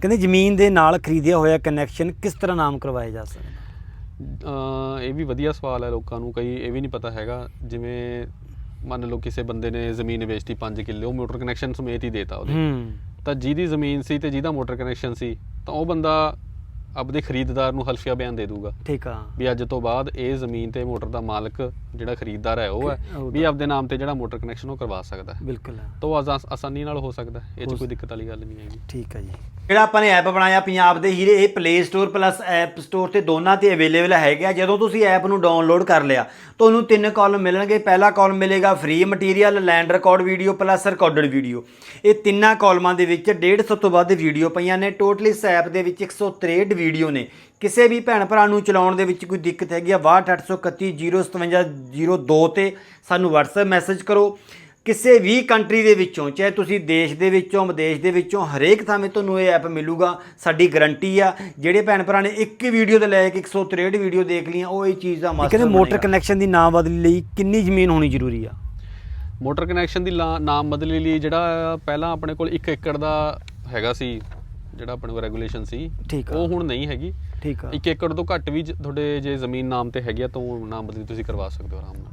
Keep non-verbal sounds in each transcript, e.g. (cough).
ਕਹਿੰਦੇ ਜ਼ਮੀਨ ਦੇ ਨਾਲ ਖਰੀਦਿਆ ਹੋਇਆ ਕਨੈਕਸ਼ਨ ਕਿਸ ਤਰ੍ਹਾਂ ਨਾਮ ਕਰਵਾਇਆ ਜਾ ਸਕਦਾ? ਇਹ ਵੀ ਵਧੀਆ ਸਵਾਲ ਹੈ ਲੋਕਾਂ ਨੂੰ ਕਈ ਇਹ ਵੀ ਨਹੀਂ ਪਤਾ ਹੈਗਾ। ਜਿਵੇਂ ਮੰਨ ਲਓ ਕਿਸੇ ਬੰਦੇ ਨੇ ਜ਼ਮੀਨ ਵੇਚਤੀ 5 ਕਿੱਲੇ ਉਹ ਮੋਟਰ ਕਨੈਕਸ਼ਨ ਸਮੇਤ ਹੀ ਦੇਤਾ ਉਹਦੇ। ਹੂੰ। ਤਾਂ ਜਿਹਦੀ ਜ਼ਮੀਨ ਸੀ ਤੇ ਜਿਹਦਾ ਮੋਟਰ ਕਨੈਕਸ਼ਨ ਸੀ ਤਾਂ ਉਹ ਬੰਦਾ ਆਪਦੇ ਖਰੀਦਦਾਰ ਨੂੰ ਹਲਫੀਆ ਬਿਆਨ ਦੇ ਦੂਗਾ। ਠੀਕ ਆ। ਵੀ ਅੱਜ ਤੋਂ ਬਾਅਦ ਇਹ ਜ਼ਮੀਨ ਤੇ ਮੋਟਰ ਦਾ ਮਾਲਕ ਜਿਹੜਾ ਖਰੀਦਦਾਰ ਹੈ ਉਹ ਹੈ। ਵੀ ਆਪਦੇ ਨਾਮ ਤੇ ਜਿਹੜਾ ਮੋਟਰ ਕਨੈਕਸ਼ਨ ਉਹ ਕਰਵਾ ਸਕਦਾ ਹੈ। ਬਿਲਕੁਲ ਤਾਂ ਉਹ ਆਸਾਨ- ਆਸਾਨੀ ਨਾਲ ਹੋ ਸਕਦਾ ਹੈ। ਇਹ 'ਚ ਕੋਈ ਦਿੱਕਤ ਵਾਲੀ ਗੱਲ ਨਹੀਂ ਹੈਗੀ। ਠੀਕ ਆ ਜੀ। ਜਿਹੜਾ ਆਪਾਂ ਨੇ ਐਪ ਬਣਾਇਆ ਪੰਜਾਬ ਦੇ ਹੀਰੇ ਇਹ play store plus app store ਤੇ ਦੋਨਾਂ ਤੇ ਅਵੇਲੇਬਲ ਹੈਗਾ ਜਦੋਂ ਤੁਸੀਂ ਐਪ ਨੂੰ ਡਾਊਨਲੋਡ ਕਰ ਲਿਆ ਤੁਹਾਨੂੰ ਤਿੰਨ ਕਾਲਮ ਮਿਲਣਗੇ। ਪਹਿਲਾ ਕਾਲਮ ਮਿਲੇਗਾ free material land record video plus recorded video ਇਹ ਤਿੰਨਾਂ ਕਾਲਮਾਂ ਦੇ ਵਿੱਚ 150 ਤੋਂ ਵੱਧ ਵੀਡੀਓ ਪਈਆਂ ਨੇ। ਟੋਟਲ ਇਸ ਐਪ ਦੇ ਵਿੱਚ 163 ਵੀਡੀਓ ਨੇ। ਕਿਸੇ ਵੀ ਭੈਣ ਭਰਾ ਨੂੰ ਚਲਾਉਣ ਦੇ ਵਿੱਚ ਕੋਈ ਦਿੱਕਤ ਹੈਗੀ ਆ 6283157002 ਤੇ ਸਾਨੂੰ WhatsApp ਮੈਸੇਜ ਕਰੋ। ਕਿਸੇ ਵੀ ਕੰਟਰੀ ਦੇ ਵਿੱਚੋਂ ਚਾਹੇ ਤੁਸੀਂ ਦੇਸ਼ ਦੇ ਵਿੱਚੋਂ ਵਿਦੇਸ਼ ਦੇ ਵਿੱਚੋਂ ਹਰੇਕ ਥਾਂ ਤੁਹਾਨੂੰ ਇਹ ਐਪ ਮਿਲੂਗਾ ਸਾਡੀ ਗਾਰੰਟੀ ਆ। ਜਿਹੜੇ ਭੈਣ ਭਰਾ ਨੇ ਇੱਕ ਹੀ ਵੀਡੀਓ ਤੇ ਲੈ ਕੇ 163 ਵੀਡੀਓ ਦੇਖ ਲਈਆਂ ਉਹ ਇਹ ਚੀਜ਼ ਦਾ ਮਾਸਟਰ ਕਹਿੰਦੇ ਮੋਟਰ ਕਨੈਕਸ਼ਨ ਦੀ ਨਾਮ ਬਦਲੀ ਲਈ ਕਿੰਨੀ ਜ਼ਮੀਨ ਹੋਣੀ ਜ਼ਰੂਰੀ ਆ? ਮੋਟਰ ਕਨੈਕਸ਼ਨ ਦੀ ਲਾ- ਨਾਮ ਬਦਲੀ ਲਈ ਜਿਹੜਾ ਪਹਿਲਾਂ ਆਪਣੇ ਕੋਲ 1 ਏਕੜ ਦਾ ਹੈਗਾ ਸੀ ਜਿਹੜਾ ਆਪਣੇ ਕੋਲ ਰੈਗੂਲੇਸ਼ਨ ਸੀ ਠੀਕ ਆ। ਉਹ ਹੁਣ ਨਹੀਂ ਹੈਗੀ। ਠੀਕ ਆ। 1 ਏਕੜ ਤੋਂ ਘੱਟ ਵੀ ਤੁਹਾਡੇ ਜੇ ਜ਼ਮੀਨ ਨਾਮ ਤੇ ਹੈਗੀ ਆ ਤਾਂ ਉਹ ਨਾਮ ਬਦਲੀ ਤੁਸੀਂ ਕਰਵਾ ਸਕਦੇ ਹੋ ਆਰਾਮ ਨਾਲ।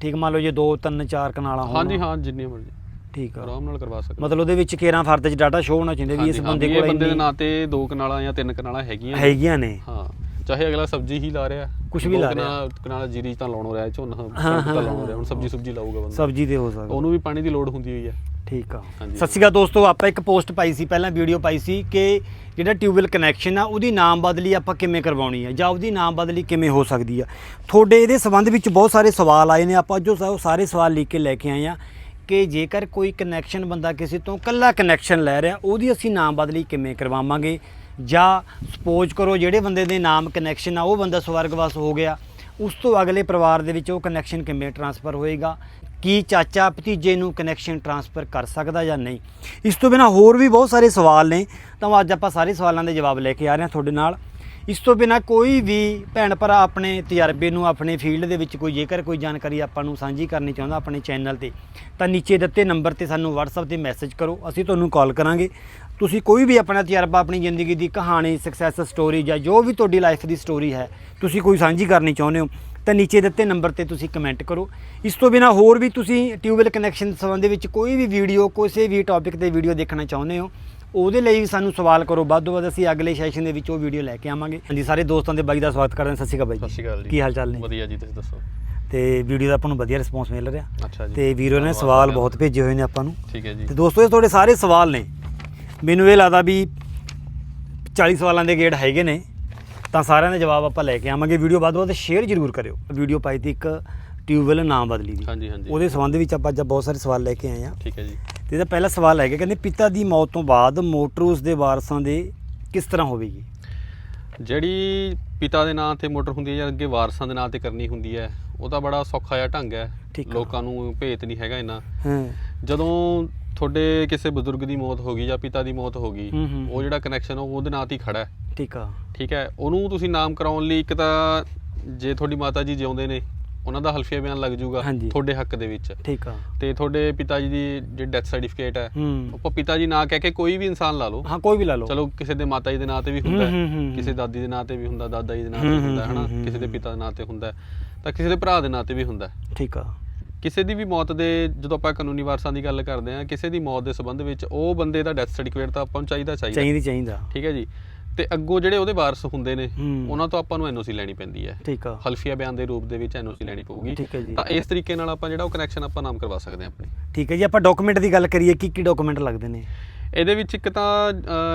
ਠੀਕ ਮੰਨ ਲਓ ਜੇ 2 3 4 ਕਨਾਲਾਂ ਹੋਣ। ਹਾਂਜੀ ਹਾਂ ਜਿੰਨੀ ਮਰਜ਼ੀ। ਠੀਕ ਆ। ਆਰਾਮ ਨਾਲ ਕਰਵਾ ਸਕਦੇ। ਮਤਲਬ ਉਹਦੇ ਵਿੱਚ ਕੇਰਾਂ ਫਰਦ ਚ ਡਾਟਾ ਸ਼ੋ ਹੋਣਾ ਚਾਹੀਦਾ ਵੀ ਇਸ ਬੰਦੇ ਕੋਲ ਇਹ ਬੰਦੇ ਦੇ ਨਾਂ ਤੇ ਦੋ ਕਨਾਲਾਂ ਜਾਂ ਤਿੰਨ ਕਨਾਲਾਂ ਹੈਗੀਆਂ। ਹੈਗੀਆਂ ਨੇ। ਹਾਂ ਚਾਹੇ ਅਗਲਾ ਸਬਜ਼ੀ ਹੀ ਲਾ ਰਿਹਾ ਕੁਛ ਵੀ ਲਾ ਰਿਹਾ। ਕਨਾਲ ਜੀਰੀ ਤਾਂ ਲਾਉਣ ਰਿਹਾ ਝੋਨਾ ਤਾਂ ਲਾਉਣ ਰਿਹਾ ਹੁਣ ਸਬਜ਼ੀ ਸੁਬਜੀ ਲਾਊਗਾ ਬੰਦਾ। ਸਬਜ਼ੀ ਤੇ ਹੋ ਸਕਦਾ। ਉਹਨੂੰ ਵੀ ਪਾਣੀ ਦੀ ਲੋੜ ਹੁੰਦੀ ਹੋਈ ਹੈ। ਠੀਕ ਆ। ਹਾਂਜੀ। ਸਤਿ ਸ਼੍ਰੀ ਅਕਾਲ ਦੋਸਤੋ ਆਪਾਂ ਇੱਕ ਪੋਸਟ ਪਾਈ ਸੀ ਪਹਿਲਾਂ ਵੀਡੀਓ ਪਾਈ ਸੀ ਕਿ ਜਿਹੜਾ ਟਿਊਬਵੈਲ ਕਨੈਕਸ਼ਨ ਆ ਉਹਦੀ ਨਾਮ ਬਦਲੀ ਆਪਾਂ ਕਿਵੇਂ ਕਰਵਾਉਣੀ ਆ ਜਾਂ ਉਹਦੀ ਨਾਮ ਬਦਲੀ ਕਿਵੇਂ ਹੋ ਸਕਦੀ ਆ। ਤੁਹਾਡੇ ਇਹਦੇ ਸੰਬੰਧ ਵਿੱਚ ਬਹੁਤ ਸਾਰੇ ਸਵਾਲ ਆਏ ਨੇ ਆਪਾਂ ਜੋ ਸਾ- ਸਾਰੇ ਸਵਾਲ ਲਿਖ ਕੇ ਲੈ ਕੇ ਆਏ ਆ ਕਿ ਜੇਕਰ ਕੋਈ ਕਨੈਕਸ਼ਨ ਬੰਦਾ ਕਿਸੇ ਤੋਂ ਕੱਲਾ ਕਨੈਕਸ਼ਨ ਲੈ ਰਿਹਾ ਉਹਦੀ ਅਸੀਂ ਨਾਮ ਬਦਲੀ ਕਿਵੇਂ ਕਰਵਾਵਾਂਗੇ? ਜਾਂ ਸਪੋਜ਼ ਕਰੋ ਜਿਹੜੇ ਬੰਦੇ ਦੇ ਨਾਮ ਕਨੈਕਸ਼ਨ ਆ ਉਹ ਬੰਦਾ ਸਵਰਗਵਾਸ ਹੋ ਗਿਆ ਉਸ ਤੋਂ ਅਗਲੇ ਪਰਿਵਾਰ ਦੇ ਵਿੱਚ ਉਹ ਕਨੈਕਸ਼ਨ ਕਿਵੇਂ ਟਰਾਂਸਫਰ ਹੋਏਗਾ? ਕੀ ਚਾਚਾ ਭਤੀਜੇ ਨੂੰ ਕਨੈਕਸ਼ਨ ਟਰਾਂਸਫਰ ਕਰ ਸਕਦਾ ਜਾਂ ਨਹੀਂ? ਇਸ ਤੋਂ ਬਿਨਾ ਹੋਰ ਵੀ ਬਹੁਤ ਸਾਰੇ ਸਵਾਲ ਨੇ। ਤਾਂ ਅੱਜ ਆਪਾਂ ਸਾਰੇ ਸਵਾਲਾਂ ਦੇ ਜਵਾਬ ਲੈ ਕੇ ਆ ਰਹੇ ਹਾਂ ਤੁਹਾਡੇ ਨਾਲ। ਇਸ ਤੋਂ ਬਿਨਾ ਕੋਈ ਵੀ ਭੈਣ ਭਰਾ ਆਪਣੇ ਤਜਰਬੇ ਨੂੰ ਆਪਣੇ ਫੀਲਡ ਦੇ ਵਿੱਚ ਕੋਈ ਜੇਕਰ ਕੋਈ ਜਾਣਕਾਰੀ ਆਪਾਂ ਨੂੰ ਸਾਂਝੀ ਕਰਨੀ ਚਾਹੁੰਦਾ ਆਪਣੇ ਚੈਨਲ ਤੇ, ਤਾਂ ਨੀਚੇ ਦਿੱਤੇ ਨੰਬਰ ਤੇ ਸਾਨੂੰ WhatsApp ਤੇ ਮੈਸੇਜ ਕਰੋ। ਅਸੀਂ ਤੁਹਾਨੂੰ ਕਾਲ ਕਰਾਂਗੇ। ਤੁਸੀਂ ਕੋਈ ਵੀ ਆਪਣਾ ਤਜਰਬਾ, ਆਪਣੀ ਜ਼ਿੰਦਗੀ ਦੀ ਕਹਾਣੀ ਸਕਸੈਸ ਸਟੋਰੀ ਜਾਂ ਜੋ ਵੀ ਤੁਹਾਡੀ ਲਾਈਫ ਦੀ ਸਟੋਰੀ ਹੈ, ਤੁਸੀਂ ਕੋਈ ਸਾਂਝੀ ਕਰਨੀ ਚਾਹੁੰਦੇ ਹੋ ਤਾਂ ਨੀਚੇ ਦਿੱਤੇ ਨੰਬਰ ਤੇ ਤੁਸੀਂ ਕਮੈਂਟ ਕਰੋ। ਇਸ ਤੋਂ ਬਿਨਾ ਹੋਰ ਵੀ ਤੁਸੀਂ ਟਿਊਬਵੈਲ ਕਨੈਕਸ਼ਨ ਸੰਬੰਧ ਵਿੱਚ ਕੋਈ ਵੀ ਵੀਡੀਓ ਕਿਸੇ ਵੀ ਟੌਪਿਕ ਤੇ ਵੀਡੀਓ ਦੇਖਣਾ ਚਾਹੁੰਦੇ ਹੋ ਉਹਦੇ ਲਈ ਵੀ ਸਾਨੂੰ ਸਵਾਲ ਕਰੋ। ਵੱਧ ਤੋਂ ਵੱਧ ਅਸੀਂ ਅਗਲੇ ਸੈਸ਼ਨ ਦੇ ਵਿੱਚ ਉਹ ਵੀਡੀਓ ਲੈ ਕੇ ਆਵਾਂਗੇ। ਹਾਂਜੀ ਸਾਰੇ ਦੋਸਤਾਂ ਦੇ ਬਾਈ ਦਾ ਸਵਾਗਤ ਕਰਦੇ ਹਾਂ। ਸਤਿ ਸ਼੍ਰੀ ਅਕਾਲ ਬਾਈ ਸਤਿ ਸ਼੍ਰੀ ਅਕਾਲ ਜੀ। ਕੀ ਹਾਲ ਚਾਲ ਨੇ? ਵਧੀਆ ਜੀ ਤੁਸੀਂ ਦੱਸੋ? ਤੇ ਵੀਡੀਓ ਦਾ ਆਪਾਂ ਨੂੰ ਵਧੀਆ ਰਿਸਪੌਂਸ ਮਿਲ ਰਿਹਾ। ਅੱਛਾ ਜੀ। ਤੇ ਵੀਰੋ ਨੇ ਸਵਾਲ। ਬਹੁਤ ਭੇਜੇ ਹੋਏ ਨੇ ਆਪਾਂ ਨੂੰ। ਠੀਕ ਹੈ ਜੀ। ਤੇ ਦੋਸਤੋ ਇਹ ਤੁਹਾਡੇ ਸਾਰੇ ਸਵਾਲ ਨੇ। ਮੈਨੂੰ ਇਹ ਲੱਗਦਾ ਵੀ 40 ਸਵਾਲਾਂ ਦੇ ਗੇੜ ਹੈਗੇ ਨੇ। ਤਾਂ ਸਾਰਿਆਂ ਦੇ ਜਵਾਬ ਆਪਾਂ ਲੈ ਕੇ ਆਵਾਂਗੇ। ਵੀਡੀਓ ਵੱਧ ਤੋਂ ਵੱਧ ਸ਼ੇਅਰ ਜ਼ਰੂਰ ਕਰਿਓ। ਵੀਡੀਓ ਪਾਈ ਤੀ ਇੱਕ ਟਿਊਬਵੈਲ ਨਾਮ ਬਦਲੀ ਦੀ। ਹਾਂਜੀ ਹਾਂਜੀ। ਉਹਦੇ ਸੰਬੰਧ ਵਿੱਚ ਆਪਾਂ ਅੱਜ ਬਹੁਤ ਸਾਰੇ ਸਵਾਲ ਲੈ ਕੇ ਆਏ ਆ ਠੀਕ ਹੈ ਜੀ। ਤੇ ਇਹਦਾ ਪਹਿਲਾ ਸਵਾਲ ਹੈਗਾ ਕਹਿੰਦੇ ਪਿਤਾ ਦੀ ਮੌਤ ਤੋਂ ਬਾਅਦ ਮੋਟਰ ਉਸ ਦੇ ਵਾਰਸਾਂ ਦੇ ਕਿਸ ਤਰ੍ਹਾਂ ਹੋਵੇਗੀ? ਜਿਹੜੀ ਪਿਤਾ ਦੇ ਨਾਂ ਤੇ ਮੋਟਰ ਹੁੰਦੀ ਹੈ ਜਾਂ ਅੱਗੇ ਵਾਰਸਾਂ ਦੇ ਨਾਂ ਤੇ ਕਰਨੀ ਹੁੰਦੀ ਹੈ ਉਹ ਤਾਂ ਬੜਾ ਸੌਖਾ ਜਿਹਾ ਢੰਗ ਹੈ। ਠੀਕ ਆ। ਲੋਕਾਂ ਨੂੰ ਭੇਤ ਨਹੀਂ ਹੈਗਾ ਹਾਂ। ਜਦੋਂ ਤੁਹਾਡੇ ਕਿਸੇ ਬਜ਼ੁਰਗ ਦੀ ਮੌਤ ਹੋ ਗਈ ਜਾਂ ਪਿਤਾ ਦੀ ਮੌਤ ਹੋ ਗਈ ਹੂੰ, ਹੂੰ। ਉਹ ਜਿਹੜਾ ਕਨੈਕਸ਼ਨ ਉਹ ਉਹਦੇ ਨਾਂ ਤੇ ਹੀ ਖੜਾ ਹੈ। ਠੀਕ ਆ। ਠੀਕ ਹੈ? ਉਹਨੂੰ ਤੁਸੀਂ ਨਾਮ ਕਰਾਉਣ ਲਈ ਇੱਕ ਤਾਂ ਜੇ ਤੁਹਾਡੀ ਮਾਤਾ ਜੀ ਜਿਉਂਦੇ ਨੇ ਉਹਨਾਂ ਦਾ ਹਲਫੀਆ ਬਿਆਨ ਲੱਗ ਜਾਊਗਾ ਹਾਂਜੀ। ਤੁਹਾਡੇ ਹੱਕ ਦੇ ਵਿੱਚ। ਠੀਕ ਆ। ਤੇ ਤੁਹਾਡੇ ਪਿਤਾ ਜੀ ਦੀ ਜਿਹੜੀ ਡੈਥ ਸਰਟੀਫਿਕੇਟ ਹੈ ਹੂੰ। ਆਪਾਂ ਪਿਤਾ ਜੀ ਨਾਂ ਕਹਿ ਕੇ ਕੋਈ ਵੀ ਇਨਸਾਨ ਲਾ ਲਓ। ਹਾਂ ਕੋਈ ਵੀ ਲਾ ਲਓ। ਚਲੋ ਕਿਸੇ ਦੇ ਮਾਤਾ ਜੀ ਦੇ ਨਾਂ ਤੇ ਵੀ ਹੁੰਦਾ ਹੂੰ, ਹੂੰ, ਹੈ, ਹੂੰ, ਕਿਸੇ ਦਾਦੀ ਦੇ ਨਾਂ ਤੇ ਵੀ ਹੁੰਦਾ ਦਾਦਾ ਜੀ ਦੇ ਨਾਂ ਤੇ ਵੀ ਹੁੰਦਾ ਹੈ ਹਨਾ ਕਿਸੇ ਦੇ। ਪਿਤਾ ਦੇ ਨਾਂ ਤੇ ਹੁੰਦਾ ਹੈ, ਤਾਂ ਕਿਸੇ ਦੇ ਭਰਾ ਦੇ ਨਾਂ ਤੇ ਵੀ ਹੁੰਦਾ ਹੈ। ਠੀਕ ਆ। ਕਿਸੇ ਦੀ ਵੀ ਮੌਤ ਦੇ ਜਦੋਂ ਆਪਾਂ ਕਾਨੂੰਨੀ ਵਾਰਸਾਂ ਦੀ ਗੱਲ ਕਰਦੇ ਹਾਂ ਕਿਸੇ ਦੀ ਮੌਤ ਦੇ ਸੰਬੰਧ ਵਿੱਚ ਉਹ ਬੰਦੇ ਦਾ ਡੈਥ ਸਰਟੀਫਿਕੇਟ ਤਾਂ ਆਪਾਂ ਨੂੰ ਚਾਹੀਦਾ ਚਾਹੀਦਾ। ਚਾਹੀਦੀ ਚਾਹੀਦਾ। ਠੀਕ ਹੈ ਜੀ? ਤੇ ਅੱਗੋਂ ਜਿਹੜੇ ਉਹਦੇ ਵਾਰਸ ਹੁੰਦੇ ਨੇ। ਉਹਨਾਂ ਤੋਂ ਆਪਾਂ ਨੂੰ ਐਨਓਸੀ ਲੈਣੀ ਪੈਂਦੀ ਹੈ। ਠੀਕ ਆ। ਹਲਫੀਆ ਬਿਆਨ ਦੇ ਰੂਪ ਦੇ ਵਿੱਚ ਐਨਓਸੀ ਲੈਣੀ ਪਊਗੀ। ਤਾਂ ਇਸ ਤਰੀਕੇ ਨਾਲ ਆਪਾਂ ਜਿਹੜਾ ਉਹ ਕਨੈਕਸ਼ਨ ਆਪਾਂ ਨਾਮ ਕਰਵਾ ਸਕਦੇ ਹਾਂ ਆਪਣੀ। ਠੀਕ ਹੈ ਜੀ ਆਪਾਂ ਡਾਕੂਮੈਂਟ ਦੀ ਗੱਲ ਕਰੀਏ ਕੀ ਕੀ ਡਾਕੂਮੈਂਟ ਲੱਗਦੇ ਨੇ? ਇਹਦੇ ਵਿੱਚ ਇੱਕ ਤਾਂ